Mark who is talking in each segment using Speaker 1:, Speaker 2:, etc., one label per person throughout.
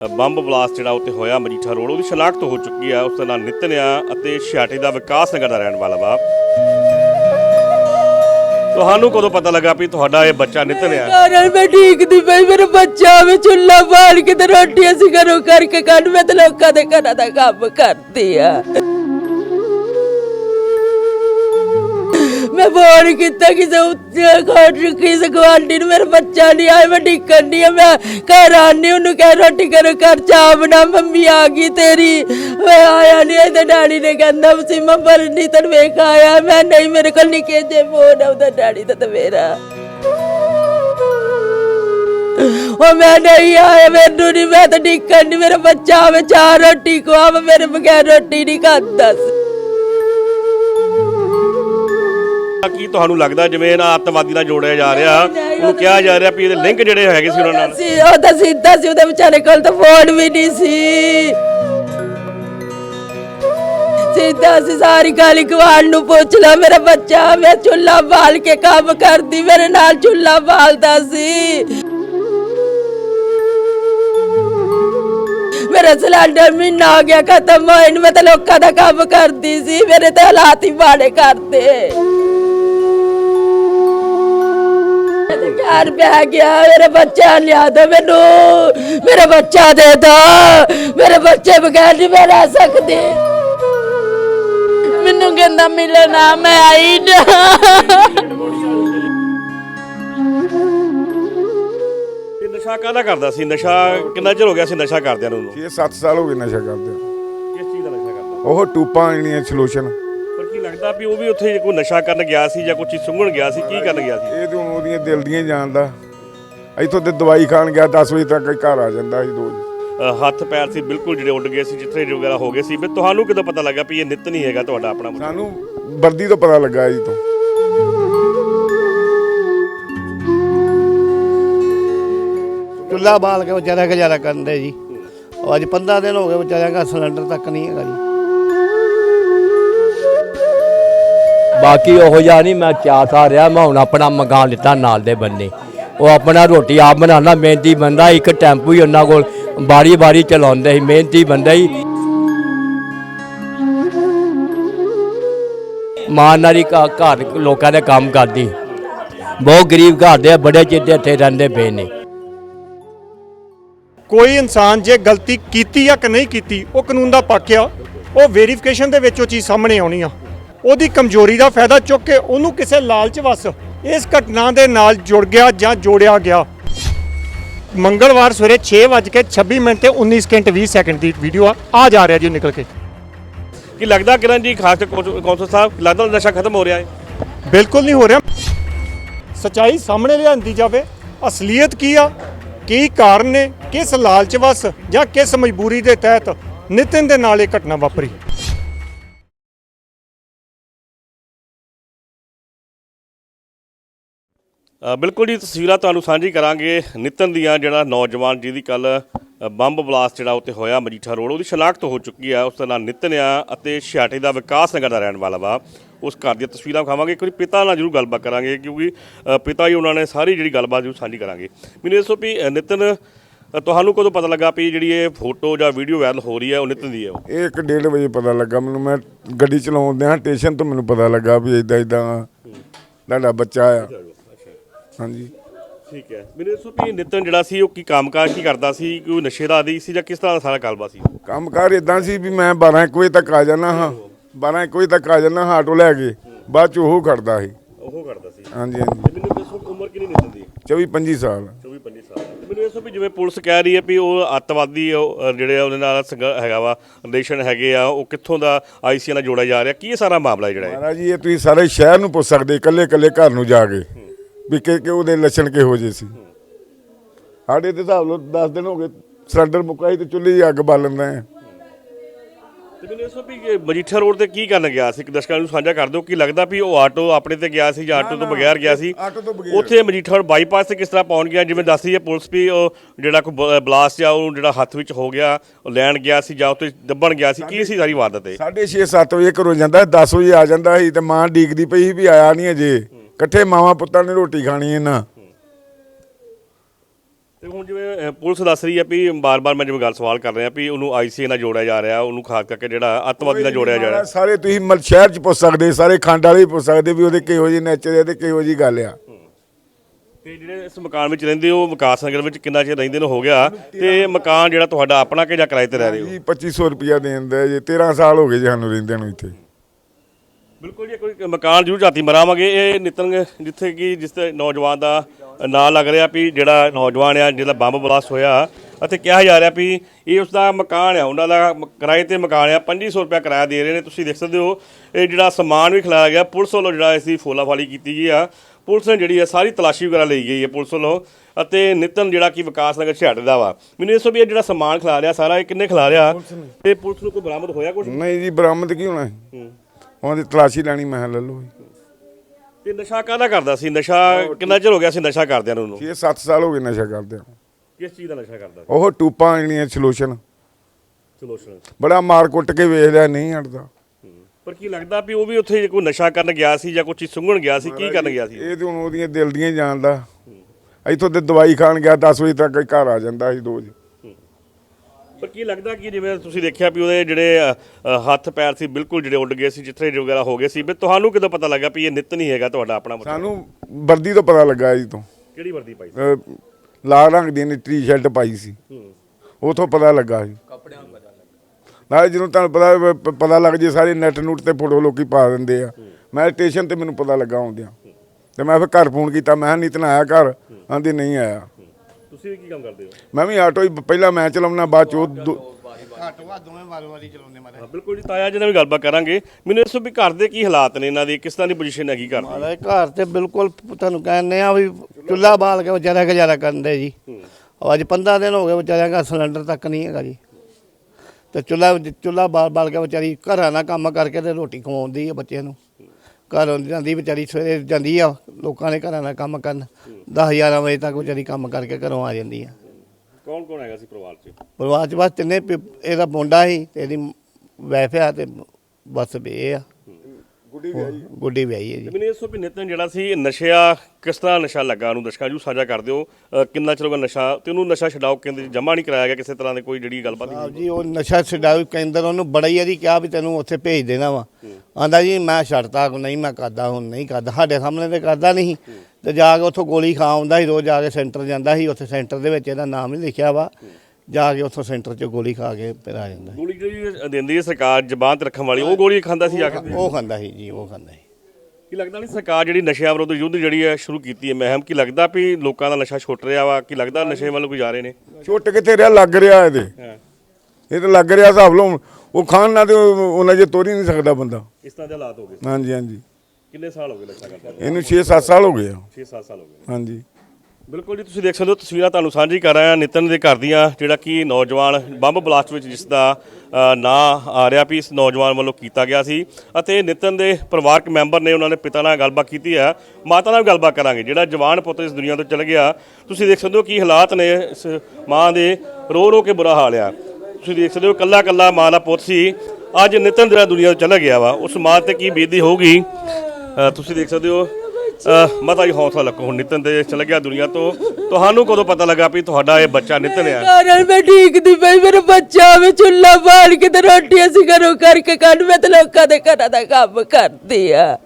Speaker 1: Bomb blast ਜਿਹੜਾ ਉੱਤੇ ਹੋਇਆ, ਮਜੀਠਾ ਰੋਡ ਉਹਦੀ ਸ਼ਨਾਖਤ ਹੋ ਚੁੱਕੀ ਆ। ਉਸ ਦਾ ਨਾਮ ਨਿਤਨ ਆ ਅਤੇ ਛਿਆਟੇ ਦਾ ਵਿਕਾਸ ਨਗਰ ਦਾ ਰਹਿਣ ਵਾਲਾ ਵਾ। ਤੁਹਾਨੂੰ ਕਦੋਂ ਪਤਾ ਲੱਗਾ ਵੀ ਤੁਹਾਡਾ ਇਹ ਬੱਚਾ ਨਿਤਨ ਆ
Speaker 2: ਕਾਰਨ ਮੈਂ ਠੀਕ ਦੀ ਪਈ, ਮੇਰਾ ਬੱਚਾ ਵੇ ਚੁੱਲਾ ਬਾਲ ਕੇ ਤੇ ਰੋਟੀ ਅਸੀਂ ਘਰੋਂ ਕਰਕੇ ਕੱਢ, ਮੈਂ ਤੇ ਲੋਕਾਂ ਦੇ ਘਰਾਂ ਦਾ ਕੰਮ ਕਰਦੀ ਆ। ਮੈਂ ਫੋਨ ਕੀਤਾ ਕਿਸੇ ਉੱਤੇ ਘਰ ਕਿਸੇ ਗਵਾਂਢੀ ਨੂੰ ਮੇਰਾ ਬੱਚਾ ਨਹੀਂ ਆਇਆ ਮੈਂ ਡਿੱਕਣ ਨਹੀਂ ਆ ਮੈਂ ਘਰ ਆਨੀ ਉਹਨੂੰ ਕਹਿ ਰੋਟੀ ਕਰੋ, ਘਰ ਚਾਹ ਬਣਾ, ਮੰਮੀ ਆ ਗਈ ਤੇਰੀ। ਮੈਂ ਆਇਆ ਨਹੀਂ ਇਹ ਡੈਡੀ ਨੇ ਕਹਿੰਦਾ ਸੀਮਾ ਪਰ ਤਨ ਵੇਖ ਆਇਆ, ਮੈਂ ਨਹੀਂ, ਮੇਰੇ ਕੋਲ ਨਿੱਕੇ ਜੇ ਫੋਨ ਉਹਦਾ ਡੈਡੀ ਦਾ ਤੇ ਮੇਰਾ ਉਹ ਮੈਂ ਨਹੀਂ ਆਇਆ, ਮੈਨੂੰ ਨਹੀਂ ਮੈਂ ਤਾਂ ਡਿੱਕਣ ਨਹੀਂ ਮੇਰਾ ਬੱਚਾ ਆਵੇ, ਚਾਹ ਰੋਟੀ ਖਵਾਵੇ, ਮੇਰੇ ਬਗੈਰ ਰੋਟੀ ਨਹੀਂ ਖਾਂਦਾ ਸੀ।
Speaker 1: ਕੀ ਤੁਹਾਨੂੰ ਲੱਗਦਾ ਜਿਵੇਂ ਇਹਨਾਂ ਅੱਤਵਾਦੀ ਨਾਲ ਜੋੜਿਆ ਜਾ ਰਿਹਾ
Speaker 2: ਨਹੀਂ,
Speaker 1: ਕਿਹਾ ਜਾ ਰਿਹਾ ਵੀ ਇਹਦੇ ਲਿੰਕ ਜਿਹੜੇ ਹੈਗੇ ਸੀ ਉਹਨਾਂ ਨਾਲ?
Speaker 2: ਸੀ ਉਹ ਤਾਂ ਸਿੱਧਾ ਸੀ ਉਹਦੇ ਵਿਚਾਰੇ ਕੋਲ ਤਾਂ ਫੋਨ ਵੀ ਨਹੀਂ ਸੀ। ਸਿੱਧਾ ਸੀ ਸਾਰੀ ਗਾਲੀ ਗਵਾਲ ਨੂੰ ਪੁੱਛ ਲਾ ਮੇਰਾ ਬੱਚਾ ਮੈਂ ਚੁੱਲਾ ਬਾਲ ਕੇ ਕੰਮ ਕਰਦੀ ਮੇਰੇ ਨਾਲ ਚੁੱਲਾ ਬਾਲਦਾ ਸੀ। ਮੇਰਾ ਸਿਲੰਡਰ ਮਹੀਨਾ ਆ ਗਿਆ ਖਤਮ ਹੋਏ ਨੂੰ ਮੈਂ ਤਾਂ ਲੋਕਾਂ ਦਾ ਕੰਮ ਕਰਦੀ ਸੀ ਮੇਰੇ ਤੇ ਹਾਲਾਤ ਹੀ ਮਾੜੇ ਕਰਦੇ। ਘਰ ਬਹਿ ਗਿਆ ਮੇਰਾ ਬੱਚਾ ਲਿਆ ਦੋ ਮੈਨੂੰ। ਮੇਰਾ ਬੱਚਾ ਦੇ ਦੋ। ਮੇਰੇ ਬੱਚੇ ਬਗੈਰ ਨਹੀਂ ਮੈਂ ਰਹਿ ਸਕਦੀ। ਮੈਨੂੰ ਕਹਿੰਦਾ ਮਿਲਣਾ ਮੈਂ ਆਈ ਨਾ।
Speaker 1: ਇਹ ਨਸ਼ਾ ਕਾਹਦਾ ਕਰਦਾ ਸੀ? ਨਸ਼ਾ ਕਿੰਨਾ ਚਿਰ ਹੋ ਗਿਆ ਸੀ ਨਸ਼ਾ ਕਰਦਿਆਂ ਨੂੰ? ਉਹਨੂੰ?
Speaker 3: 6-7 ਸਾਲ ਹੋ ਗਏ ਨਸ਼ਾ ਕਰਦੇ
Speaker 1: ਕਿਸ ਚੀਜ਼ ਦਾ ਨਸ਼ਾ ਕਰਦਾ?
Speaker 3: ਉਹ ਟੂਪਾਂ ਜਿਹੜੀਆਂ ਸੋਲੂਸ਼ਨ
Speaker 1: ਪਰ ਕੀ ਲੱਗਦਾ ਵੀ ਉਹ ਵੀ ਉੱਥੇ ਕੋਈ ਨਸ਼ਾ ਕਰਨ ਗਿਆ ਸੀ ਜਾਂ ਕੋਈ ਚੀਜ਼ ਸੁੰਘਣ ਗਿਆ ਸੀ? ਕੀ ਕਰਨ ਗਿਆ ਸੀ?
Speaker 3: ਇਹ ਤੇ ਉਹਦੀਆਂ ਦਿਲ ਦੀਆਂ ਜਾਣਦਾ ਇੱਥੋਂ ਤੇ ਦਵਾਈ ਖਾਣ ਗਿਆ 10 ਵਜੇ ਤੱਕ ਘਰ ਆ ਜਾਂਦਾ ਸੀ ਰੋਜ਼।
Speaker 1: ਹੱਥ ਪੈਰ ਸੀ ਬਿਲਕੁਲ ਜਿਹੜੇ ਉੱਡ ਗਏ ਸੀ ਜਿੱਥੇ ਵਗੈਰਾ ਹੋ ਗਏ ਸੀ। ਵੀ ਤੁਹਾਨੂੰ ਕਿਦੋਂ ਪਤਾ ਲੱਗਾ ਵੀ ਇਹ ਨਿਤ ਨਹੀਂ ਹੈਗਾ ਤੁਹਾਡਾ ਆਪਣਾ ਮੁੰਡਾ?
Speaker 3: ਸਾਨੂੰ ਵਰਦੀ ਤੋਂ ਪਤਾ ਲੱਗਾ ਜੀ ਤੋਂ।
Speaker 4: ਚੁੱਲ੍ਹਾ ਬਾਲ ਕੇ ਵਿਚਾਰਾ ਗੁਜ਼ਾਰਾ ਕਰਨ ਦੇ ਜੀ। ਅੱਜ 15 ਦਿਨ ਹੋ ਗਏ ਵਿਚਾਰਿਆਂ ਦਾ ਸਿਲੰਡਰ ਤੱਕ ਨਹੀਂ ਹੈਗਾ ਜੀ।
Speaker 5: ਬਾਕੀ ਉਹ ਜਿਹਾ ਨਹੀਂ ਮੈਂ ਕਿਆ ਥਾ ਰਿਹਾ ਮੈਂ ਹੁਣ ਆਪਣਾ ਮਕਾਨ ਲਿੱਤਾ ਨਾਲ ਦੇ ਬੰਨੇ। ਉਹ ਆਪਣਾ ਰੋਟੀ ਆਪ ਬਣਾਉਣਾ ਮਿਹਨਤੀ ਬੰਦਾ ਇੱਕ ਟੈਂਪੂ ਹੀ ਉਹਨਾਂ ਕੋਲ ਬਾਰੀ ਬਾਰੀ ਚਲਾਉਂਦੇ ਸੀ ਮਿਹਨਤੀ ਬੰਦਾ ਹੀ ਮਾਂ ਘਰ ਲੋਕਾਂ ਦੇ ਕੰਮ ਕਰਦੀ। ਬਹੁਤ ਗਰੀਬ ਘਰ ਦੇ ਆ, ਬੜੇ ਚਿੱਤੇ ਇੱਥੇ ਰਹਿੰਦੇ ਪਏ ਨੇ।
Speaker 6: ਕੋਈ ਇਨਸਾਨ ਜੇ ਗਲਤੀ ਕੀਤੀ ਜਾਂ ਕਿ ਨਹੀਂ ਕੀਤੀ ਉਹ ਕਾਨੂੰਨ ਦਾ ਪੱਖ ਆ ਉਹ ਵੈਰੀਫਿਕੇਸ਼ਨ ਦੇ ਵਿੱਚ ਉਹ ਚੀਜ਼ ਸਾਹਮਣੇ ਆਉਣੀ ਆ। ਉਹਦੀ ਕਮਜ਼ੋਰੀ ਦਾ ਫਾਇਦਾ ਚੁੱਕ ਕੇ ਉਹਨੂੰ ਕਿਸੇ ਲਾਲਚ ਵਸ ਇਸ ਘਟਨਾ ਦੇ ਨਾਲ ਜੁੜ ਗਿਆ ਜਾਂ ਜੋੜਿਆ ਗਿਆ। ਮੰਗਲਵਾਰ ਸਵੇਰੇ 6:26 ਮਿੰਟ ਤੇ 19 ਸਕਿੰਟ 20 ਸੈਕਿੰਡ ਦੀ ਵੀਡੀਓ ਆ ਆ ਜਾ ਰਿਹਾ ਜੀ ਨਿਕਲ ਕੇ।
Speaker 1: ਕੀ ਲੱਗਦਾ ਕਿਰਨ ਜੀ ਖਾਸ ਕੌਂਸਲ ਸਾਹਿਬ ਲੱਗਦਾ ਨਸ਼ਾ ਖਤਮ ਹੋ ਰਿਹਾ ਹੈ?
Speaker 6: ਬਿਲਕੁਲ ਨਹੀਂ ਹੋ ਰਿਹਾ। ਸਚਾਈ ਸਾਹਮਣੇ ਲਿਆਂਦੀ ਜਾਵੇ ਅਸਲੀਅਤ ਕੀ ਆ? ਕੀ ਕਾਰਨ ਨੇ? ਕਿਸ ਲਾਲਚ ਵਸ ਜਾਂ ਕਿਸ ਮਜਬੂਰੀ ਦੇ ਤਹਿਤ ਨਿਤਿਨ ਦੇ ਨਾਲ ਇਹ ਘਟਨਾ ਵਾਪਰੀ?
Speaker 1: ਬਿਲਕੁਲ ਜੀ ਤਸਵੀਰਾਂ ਤੁਹਾਨੂੰ ਸਾਂਝੀ ਕਰਾਂਗੇ ਨਿਤਨ ਦੀਆਂ ਜਿਹੜਾ ਨੌਜਵਾਨ ਜਿਹਦੀ ਕੱਲ ਬੰਬ ਬਲਾਸਟ ਜਿਹੜਾ ਉੱਤੇ ਹੋਇਆ ਮਜੀਠਾ ਰੋਡ ਉਹਦੀ ਸ਼ਨਾਖਤ ਹੋ ਚੁੱਕੀ ਆ। ਉਸ ਦਾ ਨਾਮ ਨਿਤਨ ਆ ਅਤੇ ਛਿਆਟੇ ਦਾ ਵਿਕਾਸ ਨਗਰ ਦਾ ਰਹਿਣ ਵਾਲਾ ਵਾ। ਉਸ ਘਰ ਦੀਆਂ ਤਸਵੀਰਾਂ ਖਾਵਾਂਗੇ ਇੱਕ ਵਾਰੀ ਪਿਤਾ ਨਾਲ ਜਰੂਰ ਗੱਲਬਾਤ ਕਰਾਂਗੇ ਕਿਉਂਕਿ ਪਿਤਾ ਹੀ ਉਹਨਾਂ ਨੇ ਸਾਰੀ ਜਿਹੜੀ ਗੱਲਬਾਤ ਜਰੂਰ ਸਾਂਝੀ ਕਰਾਂਗੇ। ਮੈਨੂੰ ਦੱਸੋ ਵੀ ਨਿਤਨ ਤੁਹਾਨੂੰ ਕਦੋਂ ਪਤਾ ਲੱਗਾ ਵੀ ਜਿਹੜੀ ਇਹ ਫੋਟੋ ਜਾਂ ਵੀਡੀਓ ਵਾਇਰਲ ਹੋ ਰਹੀ ਹੈ ਉਹ ਨਿਤਨ ਦੀ ਹੈ ਉਹ?
Speaker 3: ਇਹ 1:30 ਵਜੇ ਪਤਾ ਲੱਗਾ ਮੈਨੂੰ। ਮੈਂ ਗੱਡੀ ਚਲਾਉਂਦੇ ਹਾਂ ਸਟੇਸ਼ਨ ਤੋਂ ਮੈਨੂੰ ਪਤਾ ਲੱਗਾ ਵੀ ਇਦਾਂ ਇਦਾਂ ਤੁਹਾਡਾ ਬੱਚਾ ਆ। ਹਾਂਜੀ।
Speaker 1: ਠੀਕ ਹੈ। ਮੈਨੂੰ ਦੱਸੋ ਵੀ ਨਿਤਨ ਜਿਹੜਾ ਸੀ ਉਹ ਕੀ ਕੰਮਕਾਰ ਕੀ ਕਰਦਾ ਸੀ? ਕੋਈ ਨਸ਼ੇ ਦਾ ਆਦੀ ਸੀ ਜਾਂ ਕਿਸ ਤਰ੍ਹਾਂ ਦਾ ਸਾਰਾ ਗੱਲਬਾਤ ਸੀ?
Speaker 3: ਕੰਮਕਾਰ ਇਦਾਂ ਸੀ ਵੀ ਮੈਂ 12 ਇੱਕ ਵਜੇ ਤੱਕ ਆ ਜਾਣਾ ਹਾਂ। 12 ਇੱਕ ਵਜੇ ਤੱਕ ਆ ਜਾਣਾ ਹਾਂ ਆਟੋ ਲੈ ਕੇ। ਬਾਅਦ ਚ ਉਹ ਖੜਦਾ ਸੀ।
Speaker 1: ਉਹ ਕਰਦਾ ਸੀ।
Speaker 3: ਹਾਂਜੀ ਹਾਂਜੀ।
Speaker 1: ਮੈਨੂੰ ਦੱਸੋ ਉਮਰ ਕਿੰਨੀ ਨਿਤਨ ਦੀ?
Speaker 3: 24 25 ਸਾਲ।
Speaker 1: 24 25 ਸਾਲ। ਤੇ ਮੈਨੂੰ ਇਹ ਦੱਸੋ ਵੀ ਜਿਵੇਂ ਪੁਲਿਸ ਕਹਿ ਰਹੀ ਹੈ ਵੀ ਉਹ ਅੱਤਵਾਦੀ ਉਹ, ਅ, ਜਿਹੜੇ ਉਹਦੇ ਨਾਲ ਸੰਗ- ਹੈਗਾ ਵਾ ਰਿਲੇਸ਼ਨ ਹੈਗੇ ਆ ਉਹ ਕਿੱਥੋਂ ਦਾ ਆਈਸੀ ਨਾਲ ਜੋੜਿਆ ਜਾ ਰਿਹਾ? ਕੀ ਇਹ ਸਾਰਾ ਮਾਮਲਾ ਜਿਹੜਾ ਹੈ
Speaker 3: ਮਹਾਰਾਜ ਜੀ ਇਹ ਤੁਸੀਂ ਸਾਰੇ ਸ਼ਹਿਰ ਨੂੰ ਪੁੱਛ ਸਕਦੇ ਇਕੱਲੇ ਇਕੱਲੇ ਘਰ ਨੂੰ ਜਾ ਕੇ। ਵੀ ਕਿ ਕਿ ਉਹਦੇ ਲੱਛਣ ਕਿਹੋ ਜਿਹੇ ਸੀ। ਸਾਡੇ ਤੇ ਹਿਸਾਬ ਲੋ 10 ਦਿਨ ਹੋ ਗਏ ਸਿਲੰਡਰ ਮੁੱਕਾ ਸੀ ਤੇ ਚੁੱਲ੍ਹੇ ਅੱਗ ਬਾਲਣ ਹੈ।
Speaker 1: ਤੇ ਮੈਨੂੰ ਦੱਸੋ ਵੀ ਇਹ ਮਜੀਠਾ ਰੋਡ ਤੇ ਕੀ ਕਰਨ ਗਿਆ ਸੀ? ਕਿ ਦਰਸ਼ਕਾਂ ਨੂੰ ਸਾਂਝਾ ਕਰ ਦਿਓ ਕਿ ਲੱਗਦਾ ਵੀ ਉਹ ਆਟੋ ਆਪਣੇ ਤੇ ਗਿਆ ਸੀ ਜਾਂ ਆਟੋ ਤੋਂ ਬਗੈਰ ਗਿਆ ਸੀ?
Speaker 3: ਆਟੋ ਤੋਂ ਬਗੈਰ।
Speaker 1: ਉੱਥੇ ਮਜੀਠਾ ਰੋਡ ਬਾਈਪਾਸ ਤੇ ਕਿਸ ਤਰ੍ਹਾਂ ਪਹੁੰਚ ਗਿਆ? ਜਿਵੇਂ ਦੱਸਦੀ ਹੈ ਪੁਲਿਸ ਵੀ ਉਹ ਜਿਹੜਾ ਕੋਈ ਬਲਾਸਟ ਜਾਂ ਉਹ ਜਿਹੜਾ ਹੱਥ ਵਿੱਚ ਹੋ ਗਿਆ ਉਹ ਲੈਣ ਗਿਆ ਸੀ ਜਾਂ ਉੱਥੇ ਦੱਬਣ ਗਿਆ ਸੀ ਕੀ ਸੀ ਸਾਰੀ ਵਾਰਦਾਤ ਇਹ?
Speaker 3: ਸਾਢੇ 6 7 ਵਜੇ ਘਰੋਂ ਜਾਂਦਾ 10 ਵਜੇ ਆ ਜਾਂਦਾ ਸੀ ਤੇ ਮਾਂ ਡੀਕਦੀ ਪਈ ਸੀ ਵੀ ਆਇਆ ਨਹੀਂ ਅਜੇ। ਇਕੱਠੇ ਮਾਵਾਂ ਪੁੱਤਾਂ ਨੇ ਰੋਟੀ ਖਾਣੀ ਇਹਨਾਂ।
Speaker 1: ਤੇ ਹੁਣ ਜਿਵੇਂ ਪੁਲਿਸ ਦੱਸ ਰਹੀ ਹੈ ਵੀ ਬਾਰ-ਬਾਰ ਮੈਂ ਜਿਵੇਂ ਗੱਲ ਸਵਾਲ ਕਰ ਰਿਹਾ ਵੀ ਉਹਨੂੰ ਆਈਸੀਏ ਨਾਲ ਜੋੜਿਆ ਜਾ ਰਿਹਾ ਉਹਨੂੰ ਖਾਸ ਕਰਕੇ ਜਿਹੜਾ ਅੱਤਵਾਦੀ ਨਾਲ ਜੋੜਿਆ ਜਾ ਰਿਹਾ।
Speaker 3: ਸਾਰੇ ਤੁਸੀਂ ਮਲ ਸ਼ਹਿਰ ਚ ਪੁੱਛ ਸਕਦੇ ਸਾਰੇ ਖੰਡ ਵਾਲੇ ਵੀ ਪੁੱਛ ਸਕਦੇ ਵੀ ਉਹਦੇ ਕਿਹੋ ਜਿਹੇ ਨੇਚਰ ਹੈ ਤੇ ਕਿਹੋ ਜਿਹੀ ਗੱਲ ਆ।
Speaker 1: ਤੇ ਜਿਹੜੇ ਇਸ ਮਕਾਨ ਵਿੱਚ ਰਹਿੰਦੇ ਹੋ ਵਿਕਾਸ ਨਗਰ ਵਿੱਚ ਕਿੰਨਾ ਚਿਰ ਰਹਿੰਦੇ ਨੂੰ ਹੋ ਗਿਆ। ਤੇ ਮਕਾਨ ਜਿਹੜਾ ਤੁਹਾਡਾ ਆਪਣਾ ਕਿ ਜਾਂ ਕਿਰਾਏ ਤੇ ਰਹਿ ਰਹੇ ਹੋ?
Speaker 3: ਜੀ 2500 ਰੁਪਿਆ ਦੇਂਦਾ ਜੇ 13 ਸਾਲ ਹੋ ਗਏ ਜੀ ਸਾਨੂੰ ਰਹਿੰਦਿਆਂ ਨੂੰ ਇੱਥੇ।
Speaker 1: ਬਿਲਕੁਲ ਜੀ ਕੋਈ ਮਕਾਨ ਜ਼ਰੂਰ ਝਾਤੀ ਮਰਾਵਾਂਗੇ। ਇਹ ਨਿਤਨ ਜਿੱਥੇ ਕਿ ਜਿਸ ਤੇ ਨੌਜਵਾਨ ਦਾ ਨਾਂ ਲੱਗ ਰਿਹਾ ਵੀ ਜਿਹੜਾ ਨੌਜਵਾਨ ਆ ਜਿਹੜਾ ਬੰਬ ਬਲਾਸਟ ਹੋਇਆ ਅਤੇ ਕਿਹਾ ਜਾ ਰਿਹਾ ਵੀ ਇਹ ਉਸ ਦਾ ਮਕਾਨ ਆ ਉਹਨਾਂ ਦਾ ਕਿਰਾਏ ਤੇ ਮਕਾਨ ਆ 2500 ਰੁਪਏ ਕਿਰਾਇਆ ਦੇ ਰਹੇ ਨੇ। ਤੁਸੀਂ ਦੇਖ ਸਕਦੇ ਹੋ ਇਹ ਜਿਹੜਾ ਸਮਾਨ ਵੀ ਖਿਲਾਇਆ ਗਿਆ ਪੁਲਿਸ ਵੱਲੋਂ ਜਿਹੜਾ ਇਸ ਦੀ ਫੋਲਾਫਾਲੀ ਕੀਤੀ ਗਈ ਆ। ਪੁਲਿਸ ਨੇ ਜਿਹੜੀ ਆ ਸਾਰੀ ਤਲਾਸ਼ੀ ਵਗੈਰਾ ਲਈ ਗਈ ਹੈ ਪੁਲਿਸ ਵੱਲੋਂ ਅਤੇ ਨਿਤਨ ਜਿਹੜਾ ਕਿ ਵਿਕਾਸ ਨਗਰ ਛੱਡ ਦਾ ਵਾ। ਮੈਨੂੰ ਇਸ ਤੋਂ ਵੀ ਇਹ ਜਿਹੜਾ ਸਮਾਨ ਖਿਲਾ ਰਿਹਾ ਸਾਰਾ ਇਹ ਕਿੰਨੇ ਖਿਲਾ ਰਿਹਾ ਤੇ ਪੁਲਿਸ ਨੂੰ ਕੋਈ ਬਰਾਮਦ ਹੋਇਆ ਕੁਝ
Speaker 3: ਨਹੀਂ ਜੀ ਬਰਾਮਦ ਕੀ ਹੋਣਾ? ਸੀ? ਉਹਦੀ ਤਲਾਸ਼ੀ ਲੈਣੀ ਮੈਂ ਲੈ ਲਓ
Speaker 1: ਤੇ ਨਸ਼ਾ ਕਾਹਦਾ ਕਰਦਾ ਸੀ? ਨਸ਼ਾ ਕਿੰਨਾ ਚਿਰ ਹੋ ਗਿਆ ਸੀ ਨਸ਼ਾ ਕਰਦਿਆਂ ਨੂੰ ਉਹਨੂੰ?
Speaker 3: 6-7 ਸਾਲ ਹੋ ਗਏ ਨਸ਼ਾ ਕਰਦੇ
Speaker 1: ਕਿਸ ਚੀਜ਼ ਦਾ ਨਸ਼ਾ ਕਰਦਾ
Speaker 3: ਉਹ ਟੂਪਾਂ ਜਿਹੜੀਆਂ ਸੋਲੂਸ਼ਨ।
Speaker 1: ਸੋਲੂਸ਼ਨ।
Speaker 3: ਬੜਾ ਮਾਰ ਕੁੱਟ ਕੇ ਵੇਖ ਲਿਆ ਨਹੀਂ ਹਟਦਾ।
Speaker 1: ਪਰ ਕੀ ਲੱਗਦਾ ਵੀ ਉਹ ਵੀ ਉੱਥੇ ਕੋਈ ਨਸ਼ਾ ਕਰਨ ਗਿਆ ਸੀ ਜਾਂ ਕੋਈ ਚੀਜ਼ ਸੁੰਘਣ ਗਿਆ ਸੀ ਕੀ ਕਰਨ ਗਿਆ ਸੀ?
Speaker 3: ਇਹ ਤੇ ਹੁਣ ਉਹਦੀਆਂ ਦਿਲ ਦੀਆਂ ਹੀ। ਜਾਣਦਾ ਇੱਥੋਂ ਤੇ ਦਵਾਈ ਖਾਣ ਗਿਆ 10 ਵਜੇ ਤੱਕ ਘਰ ਆ ਜਾਂਦਾ ਸੀ ਰੋਜ਼
Speaker 1: ਪਰ ਕੀ ਲੱਗਦਾ ਕਿ ਜਿਵੇਂ ਤੁਸੀਂ ਦੇਖਿਆ ਵੀ ਉਹਦੇ ਜਿਹੜੇ ਅ, ਹੱਥ ਪੈਰ ਸੀ ਬਿਲਕੁਲ ਜਿਹੜੇ ਉੱਡ ਗਏ ਸੀ ਜਿੱਥੇ ਵਗੈਰਾ ਹੋ ਗਏ ਸੀ ਵੀ ਤੁਹਾਨੂੰ ਕਿਦੋਂ ਪਤਾ ਲੱਗਾ ਵੀ ਇਹ ਨਿਤ ਨਹੀਂ ਹੈਗਾ ਤੁਹਾਡਾ ਆਪਣਾ ਮਤਲਬ?
Speaker 3: ਸਾਨੂੰ ਵਰਦੀ ਤੋਂ ਪਤਾ ਲੱਗਾ ਜੀ ਤੋਂ।
Speaker 1: ਕਿਹੜੀ ਵਰਦੀ ਪਾਈ ਸੀ?
Speaker 3: ਅਹ ਲਾਲ ਰੰਗ ਦੀ ਟੀ-ਸ਼ਰਟ ਪਾਈ ਸੀ। ਉਥੋਂ ਪਤਾ ਲੱਗਾ ਸੀ ਕੱਪੜਿਆਂ ਪਤਾ ਲੱਗਾ। ਨਾਲੇ ਜਦੋਂ ਤੁਹਾਨੂੰ ਪਤਾ ਪ- ਪ- ਪਤਾ ਲੱਗ ਜੇ ਸਾਰੇ ਨੈਟ ਨੂਟ ਤੇ ਫੋਟੋ ਲੋਕੀ ਪਾ ਦਿੰਦੇ ਆ। ਮੈਂ ਸਟੇਸ਼ਨ ਤੇ ਮੈਨੂੰ ਪਤਾ ਲੱਗਾ ਆਉਂਦਿਆਂ। ਤੇ ਮੈਂ ਫਿਰ ਘਰ ਫੋਨ ਕੀਤਾ ਮੈਂ ਕਿਹਾ ਨਿਤਨ ਆਇਆ ਘਰ। ਆਂਦੇ ਨਹੀਂ ਆਇਆ।
Speaker 1: ਤੁਸੀਂ ਕੀ ਕੰਮ ਕਰਦੇ ਹੋ?
Speaker 3: ਮੈਂ ਵੀ ਆਟੋ ਹੀ ਪਹਿਲਾਂ ਮੈਂ ਚਲਾਉਣਾ ਬਾਅਦ ਚ ਉਹ ਦੋ-
Speaker 4: ਘੱਟ ਵੱਧ ਦੋਵੇਂ ਵਾਰ ਵਾਰੀ ਚਲਾਉਂਦੇ ਮਾਰੇ।
Speaker 1: ਹਾਂ, ਬਿਲਕੁਲ ਜੀ ਤਾਇਆ ਜੀ ਨਾਲ ਵੀ ਗੱਲਬਾਤ ਕਰਾਂਗੇ। ਮੈਨੂੰ ਇਸ ਤੋਂ ਵੀ ਘਰ ਦੇ ਕੀ ਹਾਲਾਤ ਨੇ ਇਹਨਾਂ ਦੀ ਕਿਸ ਤਰ੍ਹਾਂ ਦੀ ਪੋਜੀਸ਼ਨ ਹੈਗੀ ਘਰ ਦੀ?
Speaker 4: ਮਾਰੇ ਘਰ ਤੇ ਬਿਲਕੁਲ ਤੁਹਾਨੂੰ ਕਹਿੰਦੇ ਆ ਵੀ ਚੁੱਲ੍ਹਾ ਬਾਲ ਕੇ ਵਿਚਾਰਾ ਗੁਜ਼ਾਰਾ ਕਰਦੇ ਜੀ। ਉਹ ਅੱਜ 15 ਦਿਨ ਹੋ ਗਏ ਵਿਚਾਰਿਆਂ ਦਾ ਸਿਲੰਡਰ ਤੱਕ ਨਹੀਂ ਹੈਗਾ ਜੀ। ਤੇ ਚੁੱਲ੍ਹਾ ਚੁੱਲ੍ਹਾ ਬਾਲ ਬਾਲ ਕੇ ਵਿਚਾਰੀ ਘਰਾਂ ਦਾ ਕੰਮ ਕਰਕੇ ਤੇ ਰੋਟੀ ਖਵਾਉਂਦੀ ਆ ਬੱਚਿਆਂ ਨੂੰ। ਘਰੋਂ ਜਾਂਦੀ ਵਿਚਾਰੀ ਸਵੇਰੇ ਜਾਂਦੀ ਆ ਲੋਕਾਂ ਦੇ ਘਰਾਂ ਦਾ ਕੰਮ ਕਰਨ। 10 11 ਵਜੇ ਤੱਕ ਵਿਚਾਰੀ ਕੰਮ ਕਰਕੇ ਘਰੋਂ ਆ ਜਾਂਦੀ ਆ।
Speaker 1: ਕੌਣ ਕੌਣ ਹੈਗਾ ਸੀ ਪਰਿਵਾਰ 'ਚ?
Speaker 4: ਪਰਿਵਾਰ ਚ ਬਸ ਤਿੰਨੇ ਪਿ- ਇਹਦਾ ਮੁੰਡਾ ਸੀ ਤੇ ਇਹਦੀ ਵਾਈਫ ਆ ਤੇ ਬਸ ਇਹ ਆ। ਗੁੱਡੀ ਵਿਆਹੀ ਹੈ। ਜੀ।
Speaker 1: ਮੈਨੂੰ ਇਸ ਤੋਂ ਵੀ ਨਿਤਨ ਜਿਹੜਾ ਸੀ ਨਸ਼ਾ ਕਿਸ ਤਰ੍ਹਾਂ ਨਸ਼ਾ ਲੱਗਾ ਉਹਨੂੰ? ਦਰਸ਼ਕਾਂ ਜੂ ਸਾਂਝਾ ਕਰ ਦਿਓ। ਅ, ਕਿੰਨਾ ਚਿਰ ਹੋ ਗਿਆ ਨਸ਼ਾ? ਤੇ ਉਹਨੂੰ ਨਸ਼ਾ ਛਡਾਓ ਕੇਂਦਰ 'ਚ? ਜਮ੍ਹਾਂ ਨਹੀਂ ਕਰਾਇਆ ਗਿਆ ਕਿਸੇ ਤਰ੍ਹਾਂ ਦੀ ਕੋਈ ਜਿਹੜੀ ਗੱਲਬਾਤ ਨਹੀਂ
Speaker 4: ਸਾਹਿਬ ਜੀ ਉਹ ਨਸ਼ਾ ਛਡਾਊ ਕੇਂਦਰ ਉਹਨੂੰ ਬੜਾ ਹੀ ਕਿਹਾ ਵੀ ਤੈਨੂੰ ਉੱਥੇ ਭੇਜ ਦੇਣਾ ਵਾ। ਆਂਦਾ ਜੀ ਮੈਂ ਛੱਡਤਾ ਨਹੀਂ ਮੈਂ ਕਰਦਾ ਹੁਣ ਨਹੀਂ ਕਰਦਾ। ਸਾਡੇ ਸਾਹਮਣੇ ਤੇ ਕਰਦਾ ਨਹੀਂ ਤੇ ਜਾ ਕੇ ਉੱਥੋਂ ਗੋਲੀ ਖਾ ਆਉਂਦਾ ਸੀ ਰੋਜ਼ ਜਾ ਕੇ ਸੈਂਟਰ ਜਾਂਦਾ ਸੀ। ਉੱਥੇ ਸੈਂਟਰ ਦੇ ਵਿੱਚ ਇਹਦਾ ਨਾਮ ਹੀ ਲਿਖਿਆ ਵਾ। ਜਾ ਕੇ ਉੱਥੋਂ ਸੈਂਟਰ 'ਚ ਗੋਲੀ ਖਾ ਕੇ ਫਿਰ ਆ ਜਾਂਦਾ।
Speaker 1: ਗੋਲੀ ਜਿਹੜੀ ਦਿੰਦੀ ਹੈ ਸਰਕਾਰ ਜ਼ਬਾਨ ਤੇ ਰੱਖਣ ਵਾਲੀ ਉਹ ਗੋਲੀ ਖਾਂਦਾ ਸੀ ਜਾ ਕੇ?
Speaker 4: ਉਹ ਖਾਂਦਾ ਸੀ ਜੀ ਉਹ ਖਾਂਦਾ ਸੀ।
Speaker 1: ਕੀ ਲੱਗਦਾ ਨਹੀਂ ਸਰਕਾਰ ਜਿਹੜੀ ਨਸ਼ਿਆਂ ਵਿਰੁੱਧ ਯੁੱਧ ਜਿਹੜੀ ਹੈ ਸ਼ੁਰੂ ਕੀਤੀ ਹੈ ਮਹਿਮ ਕੀ ਲੱਗਦਾ ਵੀ ਲੋਕਾਂ ਦਾ ਨਸ਼ਾ ਛੁੱਟ ਰਿਹਾ ਵਾ? ਕੀ ਲੱਗਦਾ ਨਸ਼ੇ ਵੱਲ ਕੋਈ ਜਾ ਰਹੇ ਨੇ?
Speaker 3: ਛੁੱਟ ਕਿੱਥੇ ਰਿਹਾ? ਲੱਗ ਰਿਹਾ ਇਹਦੇ। ਇਹ ਤਾਂ ਲੱਗ ਰਿਹਾ ਹਿਸਾਬ ਲਓ ਉਹ ਖਾਣ ਨਾਲ ਤੇ ਉਹ- ਉਹਨਾਂ ਜੇ ਤੋਰੀ ਨਹੀਂ ਸਕਦਾ ਬੰਦਾ।
Speaker 1: ਇਸ ਤਰ੍ਹਾਂ ਦੇ ਹਾਲਾਤ ਹੋ ਗਏ।
Speaker 3: ਹਾਂਜੀ ਹਾਂਜੀ।
Speaker 1: ਕਿੰਨੇ ਸਾਲ ਹੋ ਗਏ ਨਸ਼ਾ ਕਰਦੇ?
Speaker 3: ਇਹਨੂੰ 6-7 ਸਾਲ ਹੋ ਗਏ ਆ।
Speaker 1: 6-7 ਸਾਲ ਹੋ ਗਏ।
Speaker 3: ਹਾਂਜੀ।
Speaker 1: ਬਿਲਕੁਲ ਜੀ, ਤੁਸੀਂ ਦੇਖ ਸਕਦੇ ਹੋ, ਤਸਵੀਰਾਂ ਤੁਹਾਨੂੰ ਸਾਂਝੀ ਕਰ ਰਹੇ ਹਾਂ ਨਿਤਨ ਦੇ ਘਰ ਦੀਆਂ, ਜਿਹੜਾ ਕਿ ਨੌਜਵਾਨ ਬੰਬ ਬਲਾਸਟ ਵਿੱਚ ਜਿਸ ਦਾ ਨਾਂ ਆ ਰਿਹਾ ਵੀ ਇਸ ਨੌਜਵਾਨ ਵੱਲੋਂ ਕੀਤਾ ਗਿਆ ਸੀ। ਅਤੇ ਨਿਤਨ ਦੇ ਪਰਿਵਾਰਕ ਮੈਂਬਰ ਨੇ ਉਹਨਾਂ ਦੇ ਪਿਤਾ ਨਾਲ ਗੱਲਬਾਤ ਕੀਤੀ ਹੈ। ਮਾਤਾ ਨਾਲ ਵੀ ਗੱਲਬਾਤ ਕਰਾਂਗੇ, ਜਿਹੜਾ ਜਵਾਨ ਪੁੱਤ ਇਸ ਦੁਨੀਆ ਤੋਂ ਚਲ ਗਿਆ। ਤੁਸੀਂ ਦੇਖ ਸਕਦੇ ਹੋ ਕੀ ਹਾਲਾਤ ਨੇ ਇਸ ਮਾਂ ਦੇ, ਰੋ ਰੋ ਕੇ ਬੁਰਾ ਹਾਲ ਆ। ਤੁਸੀਂ ਦੇਖ ਸਕਦੇ ਹੋ ਕੱਲਾ ਕੱਲਾ ਮਾਂ ਦਾ ਪੁੱਤ ਸੀ। ਅੱਜ ਨਿਤਨ ਜਿਹੜਾ ਦੁਨੀਆ ਤੋਂ ਚਲਾ ਗਿਆ ਵਾ, ਉਸ ਮਾਂ ਤੇ ਕੀ ਬੀਤਦੀ ਹੋਊਗੀ? ਤੁਸੀਂ ਦੇਖ ਸਕਦੇ ਹੋ ਮਾਤਾ ਜੀ, ਹੌਸਲਾ ਰੱਖੋ। ਹੁਣ ਨਿਤਨ ਤੇ ਚਲ ਗਿਆ ਦੁਨੀਆ ਤੋਂ। ਤੁਹਾਨੂੰ ਕਦੋਂ ਪਤਾ ਲੱਗਾ ਵੀ ਤੁਹਾਡਾ ਇਹ ਬੱਚਾ ਨਿਤਨ ਆ?
Speaker 2: ਕਾਰਨ ਮੈਂ ਠੀਕ ਪਈ, ਮੇਰਾ ਬੱਚਾ ਵੇ ਚੁੱਲਾ ਬਾਲ ਕੇ ਤੇ ਰੋਟੀ ਅਸੀਂ ਘਰੋਂ ਕਰਕੇ ਕੱਢ, ਮੈਂ ਤੇ ਲੋਕਾਂ ਦੇ ਘਰਾਂ ਦਾ ਕੰਮ ਕਰਦੀ ਆ।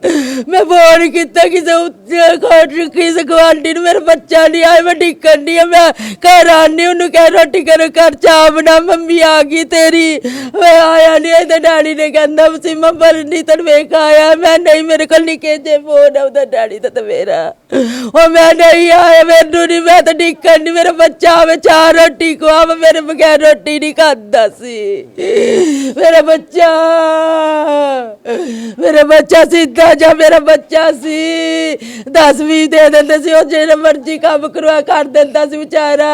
Speaker 2: ਮੈਂ ਫੋਨ ਕੀਤਾ ਕਿਸੇ ਉੱਤੇ ਘਰ ਕਿਸੇ ਗਵਾਂਢੀ ਨੂੰ ਮੇਰਾ ਬੱਚਾ ਨਹੀਂ ਆਇਆ, ਮੈਂ ਡਿੱਕਣ ਨਹੀਂ ਆ, ਮੈਂ ਘਰ ਆਨੀ ਉਹਨੂੰ ਕਹਿ ਰੋਟੀ ਕਰੋ, ਘਰ ਚਾਹ ਬਣਾ, ਮੰਮੀ ਆ ਗਈ ਤੇਰੀ। ਓਏ ਆਇਆ ਨਹੀਂ ਤੇ ਡੈਡੀ ਨੇ ਕਹਿੰਦਾ ਸੀ ਮੈਂ ਬਰਨੀ ਤਨ ਵੇਖ ਆਇਆ, ਮੈਂ ਨਹੀਂ, ਮੇਰੇ ਕੋਲ ਨਹੀਂ ਜੇ ਫੋਨ ਆ, ਉਹਦਾ ਡੈਡੀ ਦਾ ਤੇ ਮੇਰਾ ਉਹ ਮੈਂ ਨਹੀਂ ਆਇਆ, ਮੈਨੂੰ ਨਹੀਂ ਮੈਂ ਤਾਂ ਡਿੱਕਣ ਨਹੀਂ ਮੇਰਾ ਬੱਚਾ ਆਵੇ, ਚਾਹ ਰੋਟੀ ਖਵਾ ਮੇਰੇ ਬਗੈਰ ਰੋਟੀ ਨਹੀਂ ਖਾਂਦਾ ਸੀ। ਮੇਰਾ ਬੱਚਾ ਮੇਰਾ ਬੱਚਾ ਸਿੱਧਾ ਜਾ, ਮੇਰਾ ਬੱਚਾ ਸੀ। 10 20 ਦੇ ਦਿੰਦੇ ਸੀ ਉਹ ਜਿਹੜਾ ਮਰਜ਼ੀ ਕੰਮ ਕਰਵਾ ਕਰ ਦਿੰਦਾ ਸੀ ਵਿਚਾਰਾ।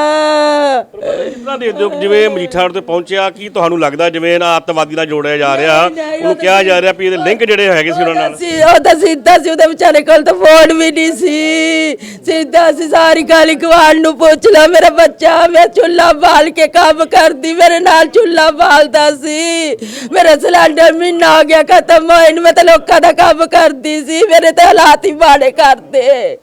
Speaker 1: ਦੇ ਦਿਓ ਜਿਵੇਂ ਮਜੀਠਾ ਰੋਡ ਤੇ ਪਹੁੰਚਿਆ ਕੀ ਤੁਹਾਨੂੰ ਲੱਗਦਾ ਜਿਵੇਂ ਇਹਨਾਂ ਅੱਤਵਾਦੀ ਨਾਲ ਜੋੜਿਆ ਜਾ ਰਿਹਾ?
Speaker 2: ਨਹੀਂ, ਨਹੀਂ,
Speaker 1: ਉਹਨੂੰ ਕਿਹਾ ਜਾ ਰਿਹਾ ਵੀ ਇਹਦੇ ਲਿੰਕ ਜਿਹੜੇ ਹੈਗੇ ਸੀ ਉਹਨਾਂ ਨਾਲ?
Speaker 2: ਸੀ ਉਹ ਤਾਂ ਸਿੱਧਾ ਸੀ ਉਹਦੇ ਵਿਚਾਰੇ ਕੋਲ ਤਾਂ ਫੋਨ ਵੀ ਨਹੀਂ ਸੀ। ਸਿੱਧਾ ਸੀ ਸਾਰੀ ਗਾਲੀ ਗਵਾੜ ਨੂੰ ਪੁੱਛ ਲਾ ਮੇਰਾ ਬੱਚਾ ਮੈਂ ਚੁੱਲ੍ਹਾ ਬਾਲ ਕੇ ਕੰਮ ਕਰਦੀ ਮੇਰੇ ਨਾਲ ਚੁੱਲ੍ਹਾ ਬਾਲਦਾ ਸੀ। ਮੇਰਾ ਸਿਲੰਡਰ ਮਹੀਨਾ ਹੋ ਗਿਆ ਖਤਮ ਹੋਏ ਨੂੰ ਮੈਂ ਤਾਂ ਲੋਕਾਂ ਦਾ ਕੰਮ ਕਰਦੀ ਸੀ ਮੇਰੇ ਤੇ ਹਾਲਾਤ ਹੀ ਮਾੜੇ ਕਰਦੇ।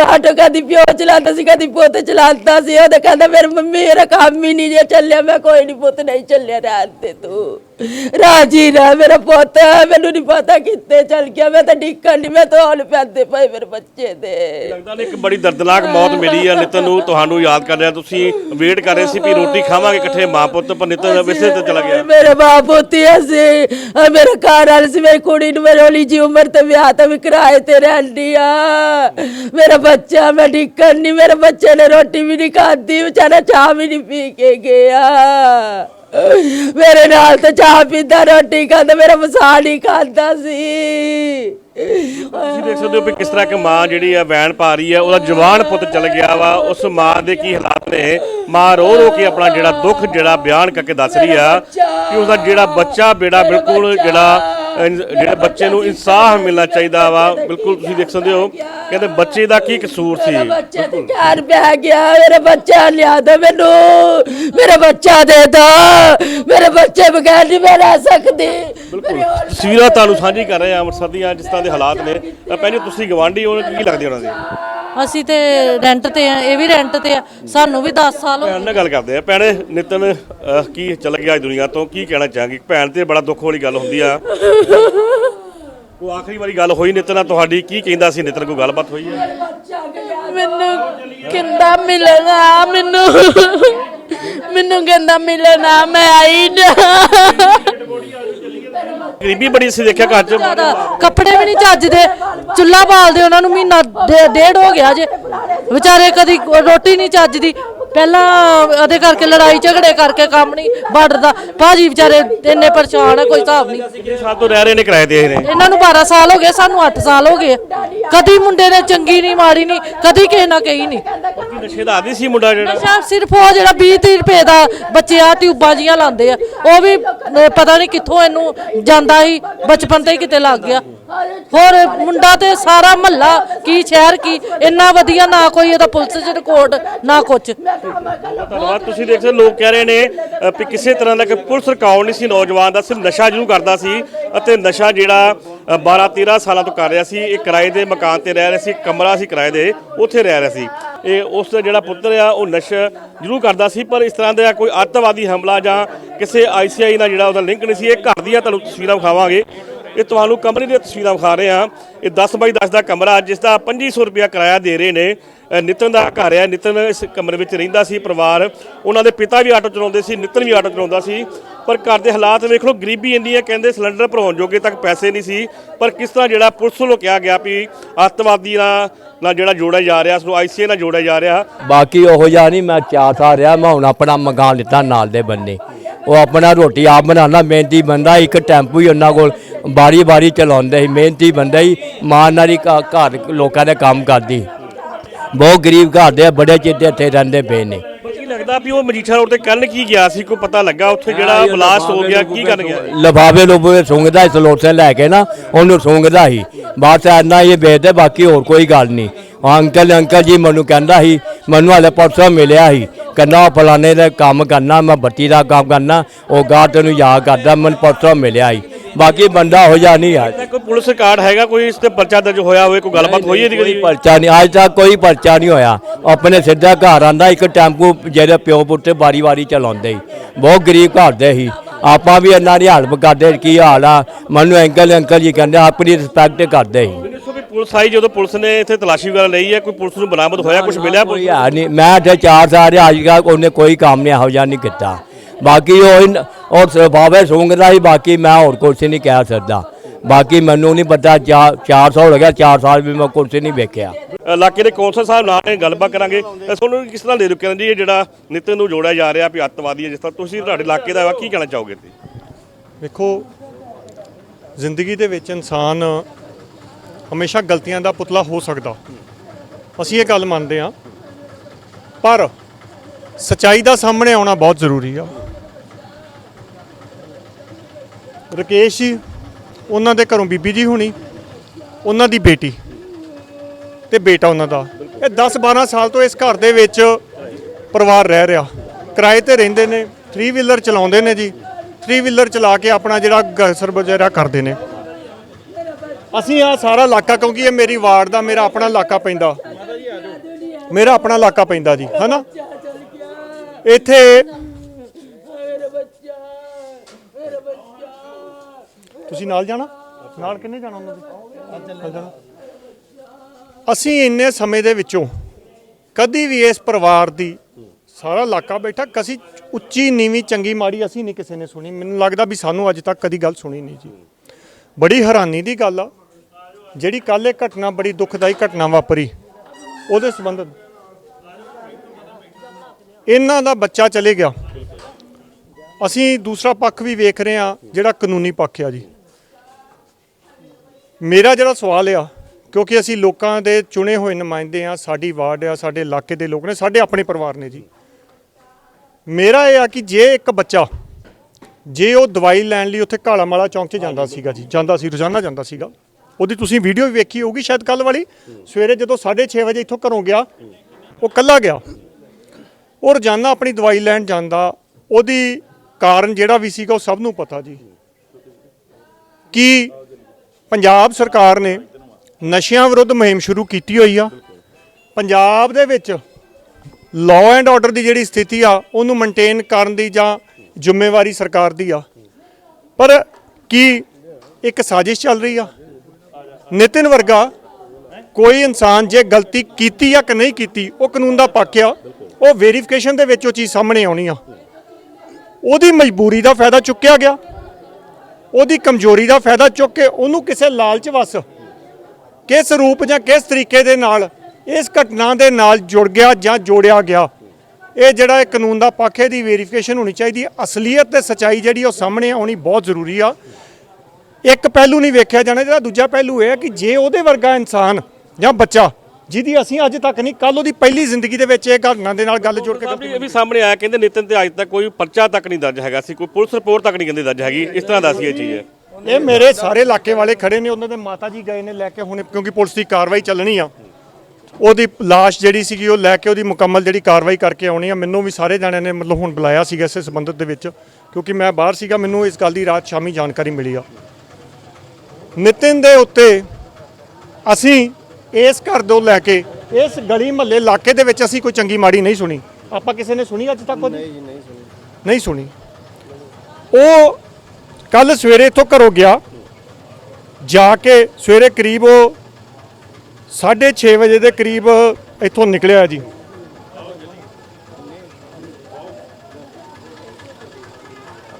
Speaker 2: ਆਟੋ ਕਦੀ ਪਿਓ ਚਲਾਉਂਦਾ ਸੀ, ਕਦੀ ਪੁੱਤ ਚਲਾਉਂਦਾ ਸੀ। ਉਹਦੇ ਕਹਿੰਦਾ, ਮੇਰੀ ਮੰਮੀ ਮੇਰਾ ਕੰਮ ਹੀ ਨਹੀਂ ਜੇ ਚੱਲਿਆ, ਮੈਂ ਕੋਈ ਨਹੀਂ ਪੁੱਤ, ਨਹੀਂ ਚੱਲਿਆ ਰਹਿਣ ਤੇ ਤੂੰ। ਰਾਜੀ ਰਹਿ ਮੇਰਾ ਪੁੱਤ ਮੈਨੂੰ ਨਹੀਂ ਪਤਾ ਕਿੱਥੇ ਚੱਲ ਗਿਆ। ਮੈਂ ਤਾਂ ਡਿੱਕਣ ਨਹੀਂ ਮੈਂ ਤਾਂ ਹੌਲ ਪੈਂਦੇ ਪਏ ਮੇਰੇ ਬੱਚੇ ਦੇ।
Speaker 1: ਲੱਗਦਾ ਨੇ ਇੱਕ ਬੜੀ ਦਰਦਨਾਕ ਮੌਤ ਮਿਲੀ ਆ। ਨਿਤਨ ਨੂੰ ਤੁਹਾਨੂੰ ਯਾਦ ਕਰ ਰਿਹਾ ਤੁਸੀਂ ਵੇਟ ਕਰ ਰਹੇ ਸੀ ਵੀ ਰੋਟੀ ਖਾਵਾਂਗੇ ਇਕੱਠੇ ਮਾਂ ਪੁੱਤ ਪਰ ਨਿਤਨ ਵਿਸੇ ਤੇ ਚਲਾ ਗਿਆ।
Speaker 2: ਮੇਰੇ ਬਾਪ ਪੁੱਤੀ ਸੀ। ਆ ਮੇਰੇ ਘਰ ਵਾਲੇ ਸੀ ਮੇਰੀ ਕੁੜੀ ਨੂੰ ਮੇਰੀ ਹੌਲੀ ਜੀ ਉਮਰ ਤੇ ਵਿਆਹ ਤਾਂ ਵੀ ਕਿਰਾਏ ਤੇ ਰਹਿੰਦੀ ਆ। ਮੇਰਾ ਬੱਚਾ ਮੈਂ ਡਿੱਕਣ ਨਹੀਂ ਮੇਰੇ ਬੱਚੇ ਨੇ ਰੋਟੀ ਵੀ ਨਹੀਂ ਖਾਧੀ ਵਿਚਾਰਾ ਚਾਹ ਵੀ ਨਹੀਂ ਪੀ ਕੇ ਗਿਆ। ਮੇਰੇ ਨਾਲ ਤਾਂ ਚਾਹ ਪੀਂਦਾ, ਰੋਟੀ ਖਾਂਦਾ, ਮੇਰਾ ਮਸਾਲ ਨਹੀਂ ਖਾਂਦਾ ਸੀ।
Speaker 1: ਤੁਸੀਂ ਦੇਖ ਸਕਦੇ ਹੋ ਵੀ ਕਿਸ ਤਰ੍ਹਾਂ ਕਿ ਮਾਂ ਜਿਹੜੀ ਆ ਵੈਨ ਪਾ ਰਹੀ ਆ, ਉਹਦਾ ਜਵਾਨ ਪੁੱਤ ਚਲ ਗਿਆ ਵਾ, ਉਸ ਮਾਂ ਦੇ ਕੀ ਹਾਲਾਤ ਨੇ? ਮਾਂ ਰੋ ਰੋ ਕੇ ਆਪਣਾ ਜਿਹੜਾ ਦੁੱਖ, ਜਿਹੜਾ ਬਿਆਨ ਕਰਕੇ ਦੱਸ ਰਹੀ ਆ ਕਿ ਉਹਦਾ ਜਿਹੜਾ ਬੱਚਾ ਬੇੜਾ ਬਿਲਕੁਲ ਜਿਹੜਾ ਜਿਹੜੇ ਬੱਚੇ ਨੂੰ ਇਨਸਾਫ ਮਿਲਣਾ ਚਾਹੀਦਾ ਵਾ ਬਿਲਕੁਲ ਤੁਸੀਂ ਦੇਖ ਸਕਦੇ ਹੋ ਕਹਿੰਦੇ ਬੱਚੇ ਦਾ ਕੀ ਕਸੂਰ ਸੀ?
Speaker 2: ਮੇਰਾ ਬੱਚਾ ਤੇ ਘਰ ਬਹਿ ਗਿਆ ਮੇਰਾ ਬੱਚਾ ਲਿਆ ਦੋ ਮੈਨੂੰ ਮੇਰਾ ਬੱਚਾ ਦੇ ਦੋ ਮੇਰੇ ਬੱਚੇ ਬਗੈਰ ਨਹੀਂ ਮੈਂ ਰਹਿ ਸਕਦੀ।
Speaker 1: ਬਿਲਕੁਲ। ਤਸਵੀਰਾਂ ਤੁਹਾਨੂੰ ਸਾਂਝੀ ਕਰ ਰਹੇ ਆ ਅੰਮ੍ਰਿਤਸਰ ਦੀਆਂ ਜਿਸ ਤਰ੍ਹਾਂ ਦੇ ਹਾਲਾਤ ਨੇ। ਪਹਿਲੇ ਤੁਸੀਂ ਗਵਾਂਢੀ ਹੋ ਕੀ ਲੱਗਦੇ ਉਹਨਾਂ ਦੇ?
Speaker 7: ਅਸੀਂ ਤੇ ਰੈਂਟ ਤੇ ਆ ਇਹ ਵੀ ਰੈਂਟ ਤੇ ਆ। ਸਾਨੂੰ ਵੀ 10 ਸਾਲ ਹੋ
Speaker 1: ਭੈਣ ਨਾਲ ਗੱਲ ਕਰਦੇ ਆ। ਭੈਣੇ ਨਿਤਨ ਅਹ, ਕੀ ਚਲ ਗਿਆ ਇਸ ਦੁਨੀਆ ਤੋਂ? ਕੀ ਕਹਿਣਾ ਚਾਹਾਂਗੀ? ਭੈਣ ਤੇ ਬੜਾ ਦੁੱਖ ਵਾਲੀ ਗੱਲ ਹੁੰਦੀ ਆ। ਉਹ ਆਖਰੀ ਵਾਰੀ ਗੱਲ ਹੋਈ ਨਿਤਨ ਨਾਲ ਤੁਹਾਡੀ? ਕੀ ਕਹਿੰਦਾ ਸੀ ਨਿਤਨ? ਕੋਈ ਗੱਲਬਾਤ ਹੋਈ ਹੈ
Speaker 2: ਮੈਨੂੰ ਕਿੰਦਾ ਮਿਲਣਾ ਮੈਨੂੰ? ਮੈਨੂੰ ਕਹਿੰਦਾ ਮਿਲਣਾ ਮੈਂ ਆਈ ਨਾ।
Speaker 1: ਗਰੀਬੀ ਬੜੀ ਸੀ ਦੇਖਿਆ ਘਰ 'ਚ।
Speaker 7: ਜ਼ਿਆਦਾ ਕੱਪੜੇ ਵੀ ਨਹੀਂ ਚੱਜਦੇ ਚੁੱਲ੍ਹਾ ਬਾਲਦੇ ਉਹਨਾਂ ਨੂੰ ਮਹੀਨਾ ਡੇ- ਡੇਢ ਹੋ ਗਿਆ ਜੇ ਵਿਚਾਰੇ ਕਦੀ ਰੋਟੀ ਨਹੀਂ ਚੱਜਦੀ। ਪਹਿਲਾਂ ਉਹਦੇ ਕਰਕੇ ਲੜਾਈ ਝਗੜੇ ਕਰਕੇ ਕੰਮ ਨਹੀਂ ਵੜਦਾ ਭਾਜੀ ਵਿਚਾਰੇ ਇੰਨੇ ਪਰੇਸ਼ਾਨ ਆ ਕੋਈ ਹਿਸਾਬ ਨਹੀਂ।
Speaker 1: ਕਿੰਨੇ ਸਾਲ ਤੋਂ ਰਹਿ ਰਹੇ ਨੇ ਕਿਰਾਏ ਤੇ ਨੇ?
Speaker 7: ਇਹਨਾਂ ਨੂੰ 12 ਸਾਲ ਹੋ ਗਏ ਸਾਨੂੰ 8 ਸਾਲ ਹੋ ਗਏ। ਕਦੀ ਮੁੰਡੇ ਨੇ ਚੰਗੀ ਨਹੀਂ ਮਾਰੀ ਨਹੀਂ ਕਦੀ ਕਿਸੇ ਨਾਲ ਕਹੀ ਨਹੀਂ।
Speaker 1: ਨਸ਼ੇ ਦਾ ਆਦੀ ਸੀ ਮੁੰਡਾ ਜਿਹੜਾ?
Speaker 7: ਨਸ਼ਾ ਸਿਰਫ ਉਹ ਜਿਹੜਾ 20 30 ਰੁਪਏ ਦਾ ਬੱਚੇ ਆ ਟਿਊਬਾਂ ਜੀਆਂ ਲਾਉਂਦੇ ਆ। ਉਹ ਵੀ ਪਤਾ ਨਹੀਂ ਕਿੱਥੋਂ ਇਹਨੂੰ ਜਾਂਦਾ ਸੀ ਬਚਪਨ ਤੋਂ ਹੀ ਕਿਤੇ ਲੱਗ ਗਿਆ। ਹੋਰ ਮੁੰਡਾ ਤੇ ਸਾਰਾ ਮਹੱਲਾ ਕੀ ਸ਼ਹਿਰ ਕੀ ਇੰਨਾ ਵਧੀਆ ਨਾ ਕੋਈ ਇਹਦਾ ਪੁਲਿਸ 'ਚ ਰਿਕਾਰਡ ਨਾ ਕੁਛ।
Speaker 1: ਧੰਨਵਾਦ। ਤੁਸੀਂ ਦੇਖ ਸਕਦੇ ਲੋਕ ਕਹਿ ਰਹੇ ਨੇ ਅ, ਵੀ ਕਿਸੇ ਤਰ੍ਹਾਂ ਦਾ ਕੋਈ ਪੁਲਿਸ ਰਿਕਾਰਡ ਨਹੀਂ ਸੀ ਨੌਜਵਾਨ ਦਾ ਸਿਰਫ ਨਸ਼ਾ ਜ਼ਰੂਰ ਕਰਦਾ ਸੀ ਅਤੇ ਨਸ਼ਾ ਜਿਹੜਾ 12 13 ਸਾਲਾਂ ਤੋਂ ਕਰ ਰਿਹਾ ਸੀ ਇਹ ਕਿਰਾਏ ਦੇ ਮਕਾਨ ਤੇ ਰਹਿ ਰਿਹਾ ਸੀ ਕਮਰਾ ਸੀ ਕਿਰਾਏ ਦੇ ਉੱਥੇ ਰਹਿ ਰਿਹਾ ਸੀ। ਇਹ ਉਸ ਦਾ ਜਿਹੜਾ ਪੁੱਤਰ ਆ ਉਹ ਨਸ਼ਾ ਜ਼ਰੂਰ ਕਰਦਾ ਸੀ ਪਰ ਇਸ ਤਰ੍ਹਾਂ ਦਾ ਕੋਈ ਅੱਤਵਾਦੀ ਹਮਲਾ ਜਾਂ ਕਿਸੇ ਆਈਸੀਆਈ ਨਾਲ ਜਿਹੜਾ ਉਹਦਾ ਲਿੰਕ ਨਹੀਂ ਸੀ ਇਹ ਘਰ ਦੀਆਂ ਤੁਹਾਨੂੰ ਤਸਵੀਰਾਂ ਵਿਖਾਵਾਂਗੇ। ਇਹ ਤੁਹਾਨੂੰ ਕਮਰੇ ਦੀਆਂ ਤਸਵੀਰਾਂ ਵਿਖਾ ਰਹੇ ਹਾਂ। ਇਹ 10 ਬਾਈ 10 ਦਾ ਕਮਰਾ ਜਿਸ ਦਾ 2500 ਰੁਪਇਆ ਕਿਰਾਇਆ ਦੇ ਰਹੇ ਨੇ। ਨਿਤਨ ਦਾ ਘਰ ਹੈ। ਨਿਤਨ ਇਸ ਕਮਰੇ ਵਿੱਚ ਰਹਿੰਦਾ ਸੀ ਪਰਿਵਾਰ। ਉਹਨਾਂ ਦੇ ਪਿਤਾ ਵੀ ਆਟੋ ਚਲਾਉਂਦੇ ਸੀ, ਨਿਤਨ ਵੀ ਆਟੋ ਚਲਾਉਂਦਾ ਸੀ। ਪਰ ਘਰ ਦੇ ਹਾਲਾਤ ਵੇਖ ਲਓ, ਗਰੀਬੀ ਇੰਨੀ ਹੈ, ਕਹਿੰਦੇ ਸਿਲੰਡਰ ਭਰਾਉਣ ਜੋਗੇ ਤੱਕ ਪੈਸੇ ਨਹੀਂ ਸੀ। ਪਰ ਕਿਸ ਤਰ੍ਹਾਂ ਜਿਹੜਾ ਪੁਲਿਸ ਵੱਲੋਂ ਕਿਹਾ ਗਿਆ ਵੀ ਅੱਤਵਾਦੀ ਨਾਲ ਨਾਲ ਜਿਹੜਾ ਜੋੜਿਆ ਜਾ ਰਿਹਾ, ਉਸ ਨੂੰ ਆਈਸੀਏ ਨਾਲ ਜੋੜਿਆ ਜਾ ਰਿਹਾ।
Speaker 5: ਬਾਕੀ ਉਹੋ ਜਿਹਾ ਨਹੀਂ, ਮੈਂ ਚਾਰ ਸਾਲ ਰਿਹਾ, ਮੈਂ ਹੁਣ ਆਪਣਾ ਮਕਾਨ ਲਿੱਤਾ ਨਾਲ ਦੇ ਬੰਨੇ। ਉਹ ਆਪਣਾ ਰੋਟੀ ਆਪ ਬਣਾਉਣਾ ਮਿਹਨਤੀ ਬੰਦਾ, ਇੱਕ ਟੈਂਪੂ ਹੀ ਉਹਨਾਂ ਕੋਲ। ਬਾਰੀ ਬਾਰੀ ਚਲਾਉਂਦੇ ਸੀ ਮਿਹਨਤੀ ਬੰਦਾ ਹੀ ਮਾਂ ਨਾਲ ਹੀ ਘ- ਘਰ ਲੋਕਾਂ ਦੇ ਕੰਮ ਕਰਦੀ ਬਹੁਤ ਗਰੀਬ ਘਰ ਦੇ ਆ, ਬੜੇ ਚਿਰ ਦੇ ਇੱਥੇ ਰਹਿੰਦੇ ਪਏ ਨੇ।
Speaker 1: ਕੀ ਲੱਗਦਾ ਵੀ ਉਹ ਮਜੀਠਾ ਰੋਡ ਤੇ ਕਰਨ ਕੀ ਗਿਆ ਸੀ ਕੋਈ ਪਤਾ ਲੱਗਾ ਉੱਥੇ ਜਿਹੜਾ ਬਲਾਸਟ ਹੋ ਗਿਆ ਕੀ ਕਰਨ ਗਿਆ?
Speaker 5: ਲਫਾਵੇ ਲੋਬੇ ਸੁੰਘਦਾ ਇਸ ਲੋਟੇ ਲੈ ਕੇ ਨਾ ਉਹਨੂੰ ਸੁੰਘਦਾ ਸੀ। ਬਸ ਇੰਨਾ ਇਹ ਵੇਚਦੇ ਬਾਕੀ ਹੋਰ ਕੋਈ ਗੱਲ ਨਹੀਂ। ਉਹ ਅੰਕਲ ਅੰਕਲ ਜੀ ਮੈਨੂੰ ਕਹਿੰਦਾ ਸੀ ਮੈਨੂੰ ਹਲੇ ਪਰਸੋਂ ਮਿਲਿਆ ਸੀ ਕਹਿੰਦਾ ਉਹ ਫਲਾਣੇ ਦਾ ਕੰਮ ਕਰਨਾ ਮੈਂ ਬੱਤੀ ਦਾ ਕੰਮ ਕਰਨਾ ਉਹ ਗਾਹ ਤੈਨੂੰ ਯਾਦ ਕਰਦਾ ਮੈਨੂੰ ਪਰਸੋਂ ਮਿਲਿਆ ਸੀ। ਬਾਕੀ ਬੰਦਾ ਹੋ ਜਾ ਨਹੀਂ
Speaker 1: ਤਾਂ ਕੋਈ ਪੁਲਿਸ ਰਿਕਾਰਡ ਹੈਗਾ ਕੋਈ ਇਸ ਤੇ ਪਰਚਾ ਦਰਜ ਹੋਇਆ ਹੋਵੇ ਕੋਈ ਗੱਲਬਾਤ ਹੋਈ ਹੈ ਦੀ
Speaker 5: ਕੋਈ ਪਰਚਾ ਨਹੀਂ ਅੱਜ ਤੱਕ ਕੋਈ ਪਰਚਾ ਨਹੀਂ ਹੋਇਆ। ਆਪਣੇ ਸਿੱਧਾ ਘਰ ਆਂਦਾ ਇੱਕ ਟੈਂਪੂ ਜਿਹੜੇ ਪਿਓ ਪੁੱਤੇ ਵਾਰੀ ਵਾਰੀ ਚਲਾਉਂਦੇ ਬਹੁਤ ਗਰੀਬ ਘਰ ਦੇ ਸੀ। ਆਪਾਂ ਵੀ ਇਹਨਾਂ ਦੀ ਹੈਲਪ ਕਰਦੇ ਕੀ ਹਾਲ ਆ? ਮੈਨੂੰ ਅੰਕਲ ਅੰਕਲ ਜੀ ਕਹਿੰਦੇ ਆਪਣੀ ਰਿਸਪੈਕਟ ਕਰਦੇ ਸੀ।
Speaker 1: ਪੁਲਿਸ ਆਈ ਜਦੋਂ ਪੁਲਿਸ ਨੇ ਇੱਥੇ ਤਲਾਸ਼ੀ ਵਗੈਰਾ ਲਈ ਹੈ ਕੋਈ ਪੁਲਿਸ ਨੂੰ ਬਰਾਮਦ ਹੋਇਆ ਕੁਝ ਮਿਲਿਆ
Speaker 5: ਕੋਈ ਹੈ ਨਹੀਂ ਮੈਂ ਤੇ ਚਾਰ ਸਾਲ ਰਿਹਾ ਅੱਜ ਤੱਕ ਉਹਨੇ ਕੋਈ ਕੰਮ ਨਹੀਂ ਜਿਹਾ ਨਹੀਂ ਕੀਤਾ। ਬਾਕੀ ਉਹ ਇਨ- ਉਹ ਬਾਬੇ ਸੁੰਘਦਾ ਸੀ ਬਾਕੀ ਮੈਂ ਹੋਰ ਕੁਝ ਨਹੀਂ ਕਹਿ ਸਕਦਾ। ਬਾਕੀ ਮੈਨੂੰ ਨਹੀਂ ਪਤਾ 400 ਹੋ ਗਿਆ 4 ਸਾਲ ਵੀ ਮੈਂ ਕੁਝ ਨਹੀਂ ਵੇਖਿਆ।
Speaker 1: ਇਲਾਕੇ ਦੇ ਕੌਂਸਲ ਸਾਹਿਬ ਨਾਲ ਨੇ ਗੱਲਬਾਤ ਕਰਾਂਗੇ। ਤਾਂ ਤੁਹਾਨੂੰ ਕਿਸ ਤਰ੍ਹਾਂ ਦੇ ਰੁਕਿਆ ਜੀ ਇਹ ਜਿਹੜਾ ਨਿਤਨ ਨੂੰ ਜੋੜਿਆ ਜਾ ਰਿਹਾ ਵੀ ਅੱਤਵਾਦੀ ਹੈ ਜਿਸ ਤਰ੍ਹਾਂ ਤੁਸੀਂ ਤੁਹਾਡੇ ਇਲਾਕੇ ਦਾ ਵਾ ਕੀ ਕਹਿਣਾ ਚਾਹੋਗੇ ਤੇ
Speaker 6: ਵੇਖੋ ਜ਼ਿੰਦਗੀ ਦੇ ਵਿੱਚ ਇਨਸਾਨ ਹਮੇਸ਼ਾ ਗਲਤੀਆਂ ਦਾ ਪੁਤਲਾ ਹੋ ਸਕਦਾ। ਅਸੀਂ ਇਹ ਗੱਲ ਮੰਨਦੇ ਹਾਂ। ਪਰ ਸਚਾਈ ਦਾ ਸਾਹਮਣੇ ਆਉਣਾ ਬਹੁਤ ਜ਼ਰੂਰੀ ਆ। ਰਕੇਸ਼ ਜੀ, ਉਹਨਾਂ ਦੇ ਘਰੋਂ ਬੀਬੀ ਜੀ ਹੁਣੀ, ਉਹਨਾਂ ਦੀ ਬੇਟੀ ਤੇ ਬੇਟਾ ਉਹਨਾਂ ਦਾ। ਇਹ 10 12 ਸਾਲ ਤੋਂ ਇਸ ਘਰ ਦੇ ਵਿੱਚ ਪਰਿਵਾਰ ਰਹਿ ਰਿਹਾ। ਕਿਰਾਏ ਤੇ ਰਹਿੰਦੇ ਨੇ 3 ਵੀਲਰ ਚਲਾਉਂਦੇ ਨੇ ਜੀ। 3 ਵੀਲਰ ਚਲਾ ਕੇ ਆਪਣਾ ਜਿਹੜਾ ਗਸਰ ਵਗੈਰਾ ਕਰਦੇ ਨੇ। ਅਸੀਂ ਆ ਸਾਰਾ ਇਲਾਕਾ, ਕਿਉਂਕਿ ਇਹ ਮੇਰੀ ਵਾਰਡ ਦਾ, ਮੇਰਾ ਆਪਣਾ ਇਲਾਕਾ ਪੈਂਦਾ। ਮੇਰਾ ਆਪਣਾ ਇਲਾਕਾ ਪੈਂਦਾ ਜੀ, ਹਨਾ? ਇੱਥੇ
Speaker 2: ਮੇਰਾ ਬੱਚਾ ਮੇਰਾ ਬੱਚਾ
Speaker 6: ਤੁਸੀਂ ਨਾਲ ਜਾਣਾ? ਨਾਲ ਕਿੰਨੇ ਜਾਣਾ ਉਹਨਾਂ ਦੇ? ਨਾਲ ਜਾਣਾ। ਅਸੀਂ ਇੰਨੇ ਸਮੇਂ ਦੇ ਵਿੱਚੋਂ ਕਦੀ ਵੀ ਇਸ ਪਰਿਵਾਰ ਦੀ ਸਾਰਾ ਇਲਾਕਾ ਬੈਠਾ, ਕਸੀ ਉੱਚੀ, ਨੀਵੀਂ, ਚੰਗੀ, ਮਾੜੀ ਅਸੀਂ ਨਹੀਂ ਕਿਸੇ ਨੇ ਸੁਣੀ। ਮੈਨੂੰ ਲੱਗਦਾ ਵੀ ਸਾਨੂੰ ਅੱਜ ਤੱਕ ਕਦੀ ਗੱਲ ਸੁਣੀ ਨਹੀਂ ਜੀ। ਬੜੀ ਹੈਰਾਨੀ ਦੀ ਗੱਲ ਆ, ਜਿਹੜੀ ਕੱਲ ਇਹ ਘਟਨਾ, ਬੜੀ ਦੁਖਦਾਈ ਘਟਨਾ ਵਾਪਰੀ, ਉਹਦੇ ਸੰਬੰਧ ਇਹਨਾਂ ਦਾ ਬੱਚਾ ਚਲੇ ਗਿਆ। ਅਸੀਂ ਦੂਸਰਾ ਪੱਖ ਵੀ ਵੇਖ ਰਹੇ ਹਾਂ, ਜਿਹੜਾ ਕਾਨੂੰਨੀ ਪੱਖ ਆ ਜੀ। ਮੇਰਾ ਜਿਹੜਾ ਸਵਾਲ ਆ, ਕਿਉਂਕਿ ਅਸੀਂ ਲੋਕਾਂ ਦੇ ਚੁਣੇ ਹੋਏ ਨੁਮਾਇੰਦੇ ਆ, ਸਾਡੀ ਵਾਰਡ ਆ, ਸਾਡੇ ਇਲਾਕੇ ਦੇ ਲੋਕ ਨੇ, ਸਾਡੇ ਆਪਣੇ ਪਰਿਵਾਰ ਨੇ ਜੀ। ਮੇਰਾ ਇਹ ਆ ਕਿ ਜੇ ਇੱਕ ਬੱਚਾ, ਜੇ ਉਹ ਦਵਾਈ ਲੈਣ ਲਈ ਉੱਥੇ ਕਾਲਾ ਮਾਲਾ ਚੌਂਕ 'ਚ ਜਾਂਦਾ ਸੀਗਾ ਜੀ, ਜਾਂਦਾ ਸੀ, ਰੋਜ਼ਾਨਾ ਜਾਂਦਾ ਸੀਗਾ, ਉਹਦੀ ਤੁਸੀਂ ਵੀਡੀਓ ਵੀ ਵੇਖੀ ਹੋਊਗੀ ਸ਼ਾਇਦ ਕੱਲ ਵਾਲੀ, ਸਵੇਰੇ ਜਦੋਂ 6:30 ਵਜੇ ਇੱਥੋਂ ਘਰੋਂ ਗਿਆ, ਉਹ ਕੱਲਾ ਗਿਆ। ਉਹ ਰੋਜ਼ਾਨਾ ਆਪਣੀ ਦਵਾਈ ਲੈਣ ਜਾਂਦਾ, ਉਹਦੀ ਕਾਰਨ ਜਿਹੜਾ ਵੀ ਸੀਗਾ ਉਹ ਸਭ ਨੂੰ ਪਤਾ ਜੀ। ਕਿ ਪੰਜਾਬ ਸਰਕਾਰ ਨੇ ਨਸ਼ਿਆਂ ਵਿਰੁੱਧ ਮੁਹਿੰਮ ਸ਼ੁਰੂ ਕੀਤੀ ਹੋਈ ਆ। ਪੰਜਾਬ ਦੇ ਵਿੱਚ ਲਾਅ ਐਂਡ ਆਰਡਰ ਦੀ ਜਿਹੜੀ ਸਥਿਤੀ ਆ, ਉਹਨੂੰ ਮੇਨਟੇਨ ਕਰਨ ਦੀ ਜਾਂ ਜ਼ਿੰਮੇਵਾਰੀ ਸਰਕਾਰ ਦੀ ਆ। ਪਰ ਕੀ ਇੱਕ ਸਾਜ਼ਿਸ਼ ਚੱਲ ਰਹੀ ਆ? ਨਿਤਿਨ ਵਰਗਾ ਕੋਈ ਇਨਸਾਨ ਜੇ ਗਲਤੀ ਕੀਤੀ ਆ ਕਿ ਨਹੀਂ ਕੀਤੀ, ਉਹ ਕਾਨੂੰਨ ਦਾ ਪੱਖ ਆ, ਉਹ ਵੈਰੀਫਿਕੇਸ਼ਨ ਦੇ ਵਿੱਚ ਉਹ ਚੀਜ਼ ਸਾਹਮਣੇ ਆਉਣੀ ਆ। ਉਹਦੀ ਮਜਬੂਰੀ ਦਾ ਫਾਇਦਾ ਚੁੱਕਿਆ ਗਿਆ। ਉਹਦੀ ਕਮਜ਼ੋਰੀ ਦਾ ਫਾਇਦਾ ਚੁੱਕ ਕੇ ਉਹਨੂੰ ਕਿਸੇ ਲਾਲਚ ਵਸ, ਕਿਸ ਰੂਪ ਜਾਂ ਕਿਸ ਤਰੀਕੇ ਦੇ ਨਾਲ ਇਸ ਘਟਨਾ ਦੇ ਨਾਲ ਜੁੜ ਗਿਆ ਜਾਂ ਜੋੜਿਆ ਗਿਆ। ਇਹ ਜਿਹੜਾ ਇਹ ਕਾਨੂੰਨ ਦਾ ਪੱਖ ਹੈ ਦੀ ਵੈਰੀਫਿਕੇਸ਼ਨ ਹੋਣੀ ਚਾਹੀਦੀ ਹੈ। ਅਸਲੀਅਤ ਤੇ ਸਚਾਈ ਜਿਹੜੀ ਉਹ ਸਾਹਮਣੇ ਆਉਣੀ ਬਹੁਤ ਜ਼ਰੂਰੀ ਆ। ਇੱਕ ਪਹਿਲੂ ਨਹੀਂ ਵੇਖਿਆ ਜਾਣਾ, ਜਿਹੜਾ ਦੂਜਾ ਪਹਿਲੂ ਇਹ ਹੈ ਕਿ ਜੇ ਉਹਦੇ ਵਰਗਾ ਇਨਸਾਨ ਜਾਂ ਬੱਚਾ ਜਿਹਦੀ ਅਸੀਂ ਅੱਜ ਤੱਕ ਨਹੀਂ ਕੱਲ ਉਹਦੀ ਪਹਿਲੀ ਜ਼ਿੰਦਗੀ ਦੇ ਵਿੱਚ ਇਹ ਘਟਨਾ ਦੇ ਨਾਲ ਗੱਲ ਜੋੜ ਕੇ
Speaker 1: ਸਾਹਿਬ ਜੀ, ਇਹ ਵੀ ਸਾਹਮਣੇ ਆਇਆ ਕਹਿੰਦੇ ਨਿਤਨ ਤੇ ਅੱਜ ਤੱਕ ਕੋਈ ਪਰਚਾ ਤੱਕ ਨਹੀਂ ਦਰਜ ਹੈਗਾ ਸੀ ਕੋਈ ਪੁਲਿਸ ਰਿਪੋਰਟ ਤੱਕ ਨਹੀਂ ਕਹਿੰਦੇ ਦਰਜ ਹੈਗੀ ਇਸ ਤਰ੍ਹਾਂ ਦਾ ਸੀ ਇਹ ਚੀਜ਼ ਹੈ।
Speaker 6: ਇਹ ਮੇਰੇ ਸਾਰੇ ਇਲਾਕੇ ਵਾਲੇ ਖੜੇ ਨੇ ਉਹਨਾਂ ਦੇ ਮਾਤਾ ਜੀ ਗਏ ਨੇ ਲੈ ਕੇ ਹੁਣ ਕਿਉਂਕਿ ਪੁਲਿਸ ਦੀ ਕਾਰਵਾਈ ਚੱਲਣੀ ਆ। ਉਹਦੀ ਲਾਸ਼ ਜਿਹੜੀ ਸੀਗੀ ਉਹ ਲੈ ਕੇ ਉਹਦੀ ਮੁਕੰਮਲ ਜਿਹੜੀ ਕਾਰਵਾਈ ਕਰਕੇ ਆਉਣੀ ਆ। ਮੈਨੂੰ ਵੀ ਸਾਰੇ ਜਾਣਿਆਂ ਨੇ ਮਤਲਬ ਹੁਣ ਬੁਲਾਇਆ ਸੀਗਾ ਇਸੇ ਸੰਬੰਧਤ ਦੇ ਵਿੱਚ ਕਿਉਂਕਿ ਮੈਂ ਬਾਹਰ ਸੀਗਾ ਮੈਨੂੰ ਇਸ ਗੱਲ ਦੀ ਰਾਤ ਸ਼ਾਮੀ ਜਾਣਕਾਰੀ ਮਿਲੀ ਆ। ਨਿਤਿਨ ਦੇ ਉੱਤੇ ਅਸੀਂ ਇਸ ਘਰ ਤੋਂ ਲੈ ਕੇ ਇਸ ਗਲੀ ਮਹੱਲੇ ਇਲਾਕੇ ਦੇ ਵਿੱਚ ਅਸੀਂ ਕੋਈ ਚੰਗੀ ਮਾੜੀ ਨਹੀਂ ਸੁਣੀ। ਆਪਾਂ ਕਿਸੇ ਨੇ ਸੁਣੀ ਅੱਜ ਤੱਕ ਉਹਦੀ? ਨਹੀਂ ਨਹੀਂ ਸੁਣੀ। ਨਹੀਂ ਸੁਣੀ। ਉਹ ਕੱਲ ਸਵੇਰੇ ਇੱਥੋਂ ਘਰੋਂ ਗਿਆ। ਜਾ ਕੇ ਸਵੇਰੇ ਕਰੀਬ ਉਹ 6:30 ਵਜੇ ਦੇ ਕਰੀਬ ਇੱਥੋਂ ਨਿਕਲਿਆ ਜੀ।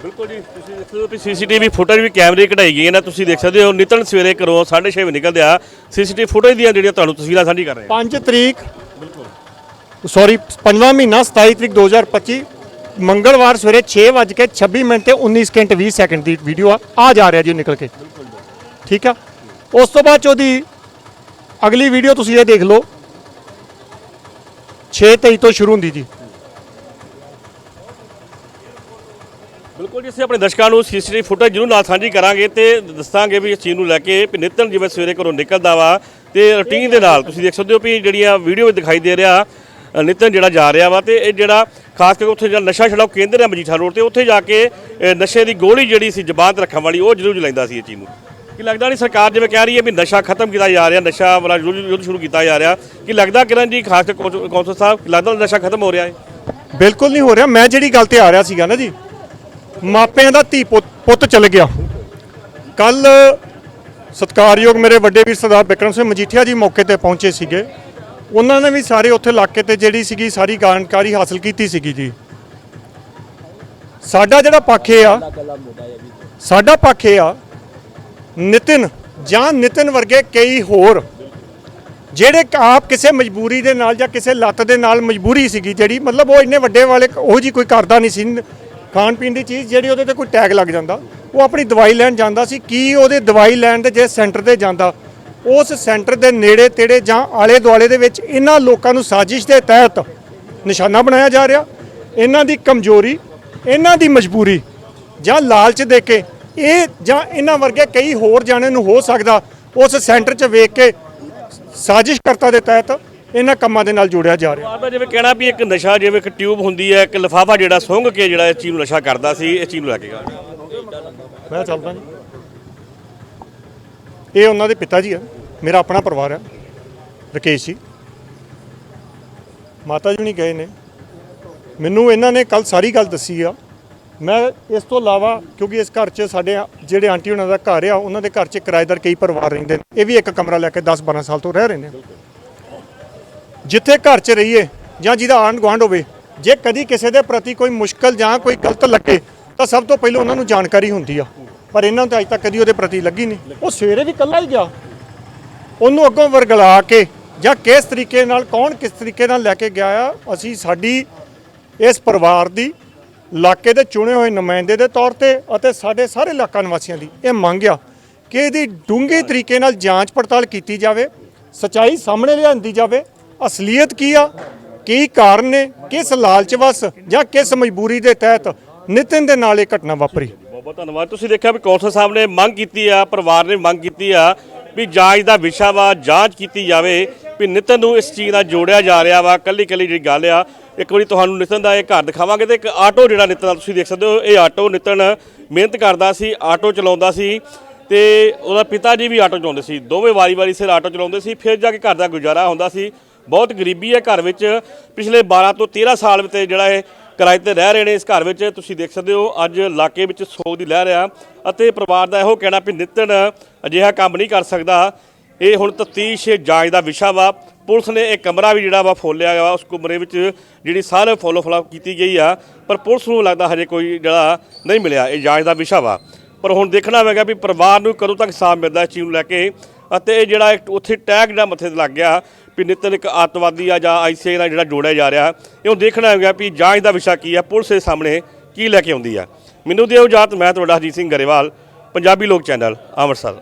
Speaker 1: ਬਿਲਕੁਲ ਜੀ ਤੁਸੀਂ ਦੇਖ ਸਕਦੇ ਹੋ ਕਿ ਸੀਸੀਟੀਵੀ ਫੁਟੇਜ ਵੀ ਕੈਮਰੇ ਕਢਾਈ ਗਈ ਹੈ ਨਾ ਤੁਸੀਂ ਦੇਖ ਸਕਦੇ ਹੋ ਨਿਤਨ ਸਵੇਰੇ ਘਰੋਂ 6:30 ਵਜੇ ਨਿਕਲਦੇ ਆ ਸੀਸੀਟੀਵੀ ਫੁਟੇਜ ਦੀਆਂ ਜਿਹੜੀਆਂ ਤੁਹਾਨੂੰ ਤਸਵੀਰਾਂ ਸਾਂਝੀ ਕਰ ਰਹੇ ਹਾਂ।
Speaker 6: 5 ਤਰੀਕ ਸੌਰੀ ਪੰਜਵਾਂ ਮਹੀਨਾ 27 ਤਰੀਕ 2025 ਮੰਗਲਵਾਰ ਸਵੇਰੇ 6:26 ਮਿੰਟ ਤੇ 19 ਸਕਿੰਟ 20 ਸੈਕਿੰਡ ਦੀ ਵੀਡੀਓ ਆ ਆ ਜਾ ਰਿਹਾ ਜੀ ਨਿਕਲ ਕੇ। ਠੀਕ ਆ? ਉਸ ਤੋਂ ਬਾਅਦ 'ਚ ਉਹਦੀ ਅਗਲੀ ਵੀਡੀਓ ਤੁਸੀਂ ਇਹ ਦੇਖ ਲਓ। 6:23 ਤੋਂ ਸ਼ੁਰੂ ਹੁੰਦੀ ਜੀ।
Speaker 1: ਬਿਲਕੁਲ ਜੀ, ਅਸੀਂ ਆਪਣੇ ਦਰਸ਼ਕਾਂ ਨੂੰ ਸੀਸੀਟੀਵੀ ਫੁਟੇਜ ਜ਼ਰੂਰ ਨਾਲ ਸਾਂਝੀ ਕਰਾਂਗੇ ਤੇ ਦੱਸਾਂਗੇ ਵੀ ਇਸ ਚੀਜ਼ ਨੂੰ ਲੈ ਕੇ ਵੀ ਨਿਤਨ ਜਿਵੇਂ ਸਵੇਰੇ ਘਰੋਂ ਨਿਕਲਦਾ ਵਾ ਤੇ ਰੁਟੀਨ ਦੇ ਨਾਲ, ਤੁਸੀਂ ਦੇਖ ਸਕਦੇ ਹੋ ਵੀ ਜਿਹੜੀਆਂ ਵੀਡੀਓ ਵਿੱਚ ਦਿਖਾਈ ਦੇ ਰਿਹਾ ਨਿਤਨ ਜਿਹੜਾ ਜਾ ਰਿਹਾ ਵਾ ਤੇ ਇਹ ਜਿਹੜਾ ਖਾਸ ਕਰਕੇ ਉੱਥੇ ਜਿਹੜਾ ਨਸ਼ਾ ਛਡਾਓ ਕੇਂਦਰ ਹੈ ਮਜੀਠਾ ਰੋਡ ਤੇ, ਉੱਥੇ ਜਾ ਕੇ ਨਸ਼ੇ ਦੀ ਗੋਲੀ ਜਿਹੜੀ ਸੀ ਜ਼ਬਾਨ ਰੱਖਣ ਵਾਲੀ, ਉਹ ਜ਼ਰੂਰ ਜਲਾਉਂਦਾ ਸੀ ਇਹ ਚੀਜ਼ ਨੂੰ। ਕੀ ਲੱਗਦਾ ਨਹੀਂ ਸਰਕਾਰ ਜਿਵੇਂ ਕਹਿ ਰਹੀ ਹੈ ਵੀ ਨਸ਼ਾ ਖਤਮ ਕੀਤਾ ਜਾ ਰਿਹਾ, ਨਸ਼ਾ ਵਾਲਾ ਯੁੱਧ ਯੁੱਧ ਸ਼ੁਰੂ ਕੀਤਾ ਜਾ ਰਿਹਾ, ਕਿ ਲੱਗਦਾ ਕਿਰਨ ਜੀ ਖਾਸ ਕਰਕੇ ਕੌਂਸ- ਕੌਂਸਲ ਸਾਹਿਬ ਲੱਗਦਾ ਨਸ਼ਾ ਖਤਮ ਹੋ ਰਿਹਾ ਹੈ?
Speaker 6: ਬਿਲਕੁਲ ਨਹੀਂ ਹੋ ਰਿਹਾ, ਮੈਂ ਜਿਹੜੀ ਗੱਲ ਤੇ ਆ ਰਿਹਾ ਸੀਗਾ ਨਾ ਜੀ ਮਾਪਿਆਂ ਦਾ ਧੀ ਪੁੱਤ ਪੁੱਤ ਚਲ ਗਿਆ। ਕੱਲ ਸਤਿਕਾਰਯੋਗ ਮੇਰੇ ਵੱਡੇ ਵੀਰ ਸਰਦਾਰ ਬਿਕਰਮ ਸਿੰਘ ਮਜੀਠੀਆ ਜੀ ਮੌਕੇ ਤੇ ਪਹੁੰਚੇ ਸੀਗੇ। ਉਹਨਾਂ ਨੇ ਵੀ ਸਾਰੇ ਉੱਥੇ ਇਲਾਕੇ ਤੇ ਜਿਹੜੀ ਸੀਗੀ ਸਾਰੀ ਜਾਣਕਾਰੀ ਹਾਸਲ ਕੀਤੀ ਸੀਗੀ ਜੀ। ਸਾਡਾ ਜਿਹੜਾ ਪੱਖ ਇਹ ਆ, ਸਾਡਾ ਪੱਖ ਇਹ ਆ, ਨਿਤਿਨ ਜਾਂ ਨਿਤਿਨ ਵਰਗੇ ਕਈ ਹੋਰ, ਜਿਹੜੇ ਆਪ ਕਿਸੇ ਮਜਬੂਰੀ ਦੇ ਨਾਲ ਜਾਂ ਕਿਸੇ ਲੱਤ ਦੇ ਨਾਲ ਮਜਬੂਰੀ ਸੀਗੀ ਜਿਹੜੀ, ਮਤਲਬ ਉਹ ਇੰਨੇ ਵੱਡੇ ਵਾਲੇ, ਉਹ ਜੀ ਕੋਈ ਕਰਦਾ ਨਹੀਂ ਸੀ। ਖਾਣ ਪੀਣ ਦੀ ਚੀਜ਼ ਜਿਹੜੀ ਉਹਦੇ ਤੇ ਕੋਈ ਟੈਗ ਲੱਗ ਜਾਂਦਾ, ਉਹ ਆਪਣੀ ਦਵਾਈ ਲੈਣ ਜਾਂਦਾ ਸੀ, ਕੀ ਉਹਦੇ ਦਵਾਈ ਲੈਣ ਦੇ ਜੇ ਸੈਂਟਰ ਤੇ ਜਾਂਦਾ, ਉਸ ਸੈਂਟਰ ਦੇ ਨੇੜੇ ਤੇੜੇ ਜਾਂ ਆਲੇ ਦੁਆਲੇ ਦੇ ਵਿੱਚ ਇਹਨਾਂ ਲੋਕਾਂ ਨੂੰ ਸਾਜ਼ਿਸ਼ ਦੇ ਤਹਿਤ ਨਿਸ਼ਾਨਾ ਬਣਾਇਆ ਜਾ ਰਿਹਾ, ਇਹਨਾਂ ਦੀ ਕਮਜ਼ੋਰੀ, ਇਹਨਾਂ ਦੀ ਮਜਬੂਰੀ ਜਾਂ ਲਾਲਚ ਦੇ ਕੇ ਇਹ ਜਾਂ ਇਹਨਾਂ ਵਰਗੇ ਕਈ ਹੋਰ ਜਾਣੇ ਨੂੰ ਹੋ ਸਕਦਾ ਉਸ ਸੈਂਟਰ 'ਚ ਵੇਖ ਕੇ ਸਾਜ਼ਿਸ਼ਕਰਤਾ ਦੇ ਤਹਿਤ ਇਹਨਾਂ ਕੰਮਾਂ ਦੇ ਨਾਲ ਜੋੜਿਆ ਜਾ ਰਿਹਾ।
Speaker 1: ਆਪਦਾ ਜਿਵੇਂ ਕਹਿਣਾ ਵੀ ਇੱਕ ਨਸ਼ਾ ਜਿਵੇਂ ਇੱਕ ਟਿਊਬ ਹੁੰਦੀ ਹੈ ਇੱਕ ਲਿਫਾਫਾ ਜਿਹੜਾ ਸੁੰਘ ਕੇ ਜਿਹੜਾ ਇਸ ਚੀਜ਼ ਨੂੰ ਨਸ਼ਾ ਕਰਦਾ ਸੀ ਇਸ ਚੀਜ਼ ਨੂੰ ਲੈ ਕੇ ਗਾ
Speaker 6: ਮੈਂ ਚੱਲਦਾ ਜੀ। ਇਹ ਉਹਨਾਂ ਦੇ ਪਿਤਾ ਜੀ ਆ ਮੇਰਾ ਆਪਣਾ ਪਰਿਵਾਰ ਆ ਰਕੇਸ਼ ਜੀ। ਮਾਤਾ ਜੀ ਨਹੀਂ ਗਏ ਨੇ। ਮੈਨੂੰ ਇਹਨਾਂ ਨੇ ਕੱਲ ਸਾਰੀ ਗੱਲ ਦੱਸੀ ਆ। ਮੈਂ ਇਸ ਤੋਂ ਇਲਾਵਾ ਕਿਉਂਕਿ ਇਸ ਘਰ 'ਚ ਸਾਡੇ ਜਿਹੜੇ ਆਂਟੀ ਉਹਨਾਂ ਦਾ ਘਰ ਆ ਉਹਨਾਂ ਦੇ ਘਰ 'ਚ ਕਿਰਾਏਦਾਰ ਕਈ ਪਰਿਵਾਰ ਰਹਿੰਦੇ ਨੇ। ਇਹ ਵੀ ਇੱਕ ਕਮਰਾ ਲੈ ਕੇ 10 12 ਸਾਲ ਤੋਂ ਰਹਿ ਰਹੇ ਨੇ। ਜਿੱਥੇ ਘਰ 'ਚ ਰਹੀਏ ਜਾਂ ਜਿਹਦਾ ਆਂਢ ਗੁਆਂਢ ਹੋਵੇ, ਜੇ ਕਦੀ ਕਿਸੇ ਦੇ ਪ੍ਰਤੀ ਕੋਈ ਮੁਸ਼ਕਲ ਜਾਂ ਕੋਈ ਗਲਤ ਲੱਗੇ, ਤਾਂ ਸਭ ਤੋਂ ਪਹਿਲਾਂ ਉਹਨਾਂ ਨੂੰ ਜਾਣਕਾਰੀ ਹੁੰਦੀ ਆ। ਪਰ ਇਹਨਾਂ ਨੂੰ ਤਾਂ ਅਜੇ ਤੱਕ ਕਦੀ ਉਹਦੇ ਪ੍ਰਤੀ ਲੱਗੀ ਨਹੀਂ। ਉਹ ਸਵੇਰੇ ਵੀ ਇਕੱਲਾ ਹੀ ਗਿਆ। ਉਹਨੂੰ ਅੱਗੋਂ ਵਰਗਲਾ ਕੇ ਜਾਂ ਕਿਸ ਤਰੀਕੇ ਨਾਲ, ਕੌਣ ਕਿਸ ਤਰੀਕੇ ਨਾਲ ਲੈ ਕੇ ਗਿਆ ਆ, ਅਸੀਂ ਸਾਡੀ ਇਸ ਪਰਿਵਾਰ ਦੀ ਇਲਾਕੇ ਦੇ ਚੁਣੇ ਹੋਏ ਨੁਮਾਇੰਦੇ ਦੇ ਤੌਰ ਤੇ ਅਤੇ ਸਾਡੇ ਸਾਰੇ ਇਲਾਕਾ ਨਿਵਾਸੀਆਂ ਦੀ ਇਹ ਮੰਗ ਆ ਕਿ ਇਹਦੀ ਡੂੰਘੇ ਤਰੀਕੇ ਨਾਲ ਜਾਂਚ ਪੜਤਾਲ ਕੀਤੀ ਜਾਵੇ, ਸਚਾਈ ਸਾਹਮਣੇ ਲਿਆਂਦੀ ਜਾਵੇ ਅਸਲੀਅਤ ਕੀ ਆ? ਕੀ ਕਾਰਨ ਨੇ? ਕਿਸ ਲਾਲਚ ਲਾਲਚਵਸ ਜਾਂ ਕਿਸ ਮਜਬੂਰੀ ਦੇ ਤਹਿਤ ਨਿਤਿਨ ਦੇ ਨਾਲ ਇਹ ਘਟਨਾ ਵਾਪਰੀ?
Speaker 1: ਬਹੁਤ ਬਹੁਤ ਧੰਨਵਾਦ। ਤੁਸੀਂ ਦੇਖਿਆ ਵੀ ਕੌਂਸਲ ਸਾਹਿਬ ਨੇ ਮੰਗ ਕੀਤੀ ਆ, ਪਰਿਵਾਰ ਨੇ ਮੰਗ ਕੀਤੀ ਆ ਵੀ ਜਾਂਚ ਦਾ ਵਿਸ਼ਾ ਵਾ, ਜਾਂਚ ਕੀਤੀ ਜਾਵੇ ਵੀ ਨਿਤਨ ਨੂੰ ਇਸ ਚੀਜ਼ ਨਾਲ ਜੋੜਿਆ ਜਾ ਰਿਹਾ ਵਾ ਕੱਲੀ ਕੱਲੀ ਜਿਹੜੀ ਗੱਲ ਆ। ਇੱਕ ਵਾਰੀ ਤੁਹਾਨੂੰ ਨਿਤਨ ਦਾ ਇਹ ਘਰ ਦਿਖਾਵਾਂਗੇ ਤੇ ਇੱਕ ਆਟੋ ਜਿਹੜਾ ਨਿਤਨ ਦਾ ਤੁਸੀਂ ਦੇਖ ਸਕਦੇ ਹੋ, ਇਹ ਆਟੋ ਨਿਤਨ ਮਿਹਨਤ ਕਰਦਾ ਸੀ, ਆਟੋ ਚਲਾਉਂਦਾ ਸੀ ਤੇ ਉਹਦਾ ਪਿਤਾ ਜੀ ਵੀ ਆਟੋ ਚਲਾਉਂਦੇ ਸੀ। ਦੋਵੇਂ ਵਾਰੀ-ਵਾਰੀ ਸਿਰ ਆਟੋ ਚਲਾਉਂਦੇ ਸੀ, ਫਿਰ ਜਾ ਕੇ ਘਰ ਦਾ ਗੁਜ਼ਾਰਾ ਹੁੰਦਾ ਸੀ। ਬਹੁਤ ਗਰੀਬੀ ਹੈ ਘਰ ਵਿੱਚ। ਪਿਛਲੇ 12 ਤੋਂ 13 ਸਾਲ ਤੇ ਜਿਹੜਾ ਇਹ ਕਿਰਾਏ ਤੇ ਰਹਿ ਰਹੇ ਨੇ ਇਸ ਘਰ ਵਿੱਚ। ਤੁਸੀਂ ਦੇਖ ਸਕਦੇ ਹੋ, ਅੱਜ ਇਲਾਕੇ ਵਿੱਚ ਸੋਗ ਦੀ ਲਹਿਰ ਆ ਅਤੇ ਪਰਿਵਾਰ ਦਾ ਇਹੋ ਕਹਿਣਾ ਵੀ ਨਿਤਨ, ਅਜਿਹਾ ਕੰਮ ਨਹੀਂ ਕਰ ਸਕਦਾ। ਇਹ ਹੁਣ ਤਫਤੀਸ਼ ਜਾਂਚ ਦਾ ਵਿਸ਼ਾ ਵਾ। ਪੁਲਿਸ ਨੇ ਇਹ ਕਮਰਾ ਵੀ ਜਿਹੜਾ ਵਾ ਫੋਲਿਆ ਵਾ, ਉਸ ਕਮਰੇ ਵਿੱਚ ਜਿਹੜੀ ਸਾਰੇ ਫੋਲੋ ਫਲਾਪ ਕੀਤੀ ਗਈ ਆ। ਪਰ ਪੁਲਿਸ ਨੂੰ ਲੱਗਦਾ ਹਜੇ ਕੋਈ ਜਿਹੜਾ ਨਹੀਂ ਮਿਲਿਆ, ਇਹ ਜਾਂਚ ਦਾ ਵਿਸ਼ਾ ਵਾ। ਪਰ ਹੁਣ ਦੇਖਣਾ ਹੋਵੇਗਾ ਵੀ ਪਰਿਵਾਰ ਨੂੰ ਕਦੋਂ ਤੱਕ ਸਾਥ ਮਿਲਦਾ ਇਸ ਚੀਜ਼ ਨੂੰ ਲੈ ਕੇ। ਅਤੇ ਇਹ ਜਿਹੜਾ ਇੱਕ ਉੱਥੇ ਟੈਗ ਜਿਹੜਾ ਮੱਥੇ ਤੇ ਲੱਗ ਗਿਆ ਵੀ ਨਿਤਨ ਇੱਕ ਅੱਤਵਾਦੀ ਆ ਜਾਂ ਆਈਸੀਆਈ ਨਾਲ ਜਿਹੜਾ ਜੋੜਿਆ ਜਾ ਰਿਹਾ ਇਹਨੂੰ ਹੁਣ ਦੇਖਣਾ ਹੋਵੇਗਾ ਵੀ ਜਾਂਚ ਦਾ ਵਿਸ਼ਾ ਕੀ ਹੈ, ਪੁਲਿਸ ਦੇ ਸਾਹਮਣੇ ਕੀ ਲੈ ਕੇ ਆਉਂਦੀ ਹੈ। ਮੈਨੂੰ ਦਿਓ ਇਜਾਜ਼ਤ ਮੈਂ ਤੁਹਾਡਾ ਹਰਜੀਤ ਸਿੰਘ ਗਰੇਵਾਲ, ਪੰਜਾਬੀ ਲੋਕ ਚੈਨਲ, ਅੰਮ੍ਰਿਤਸਰ।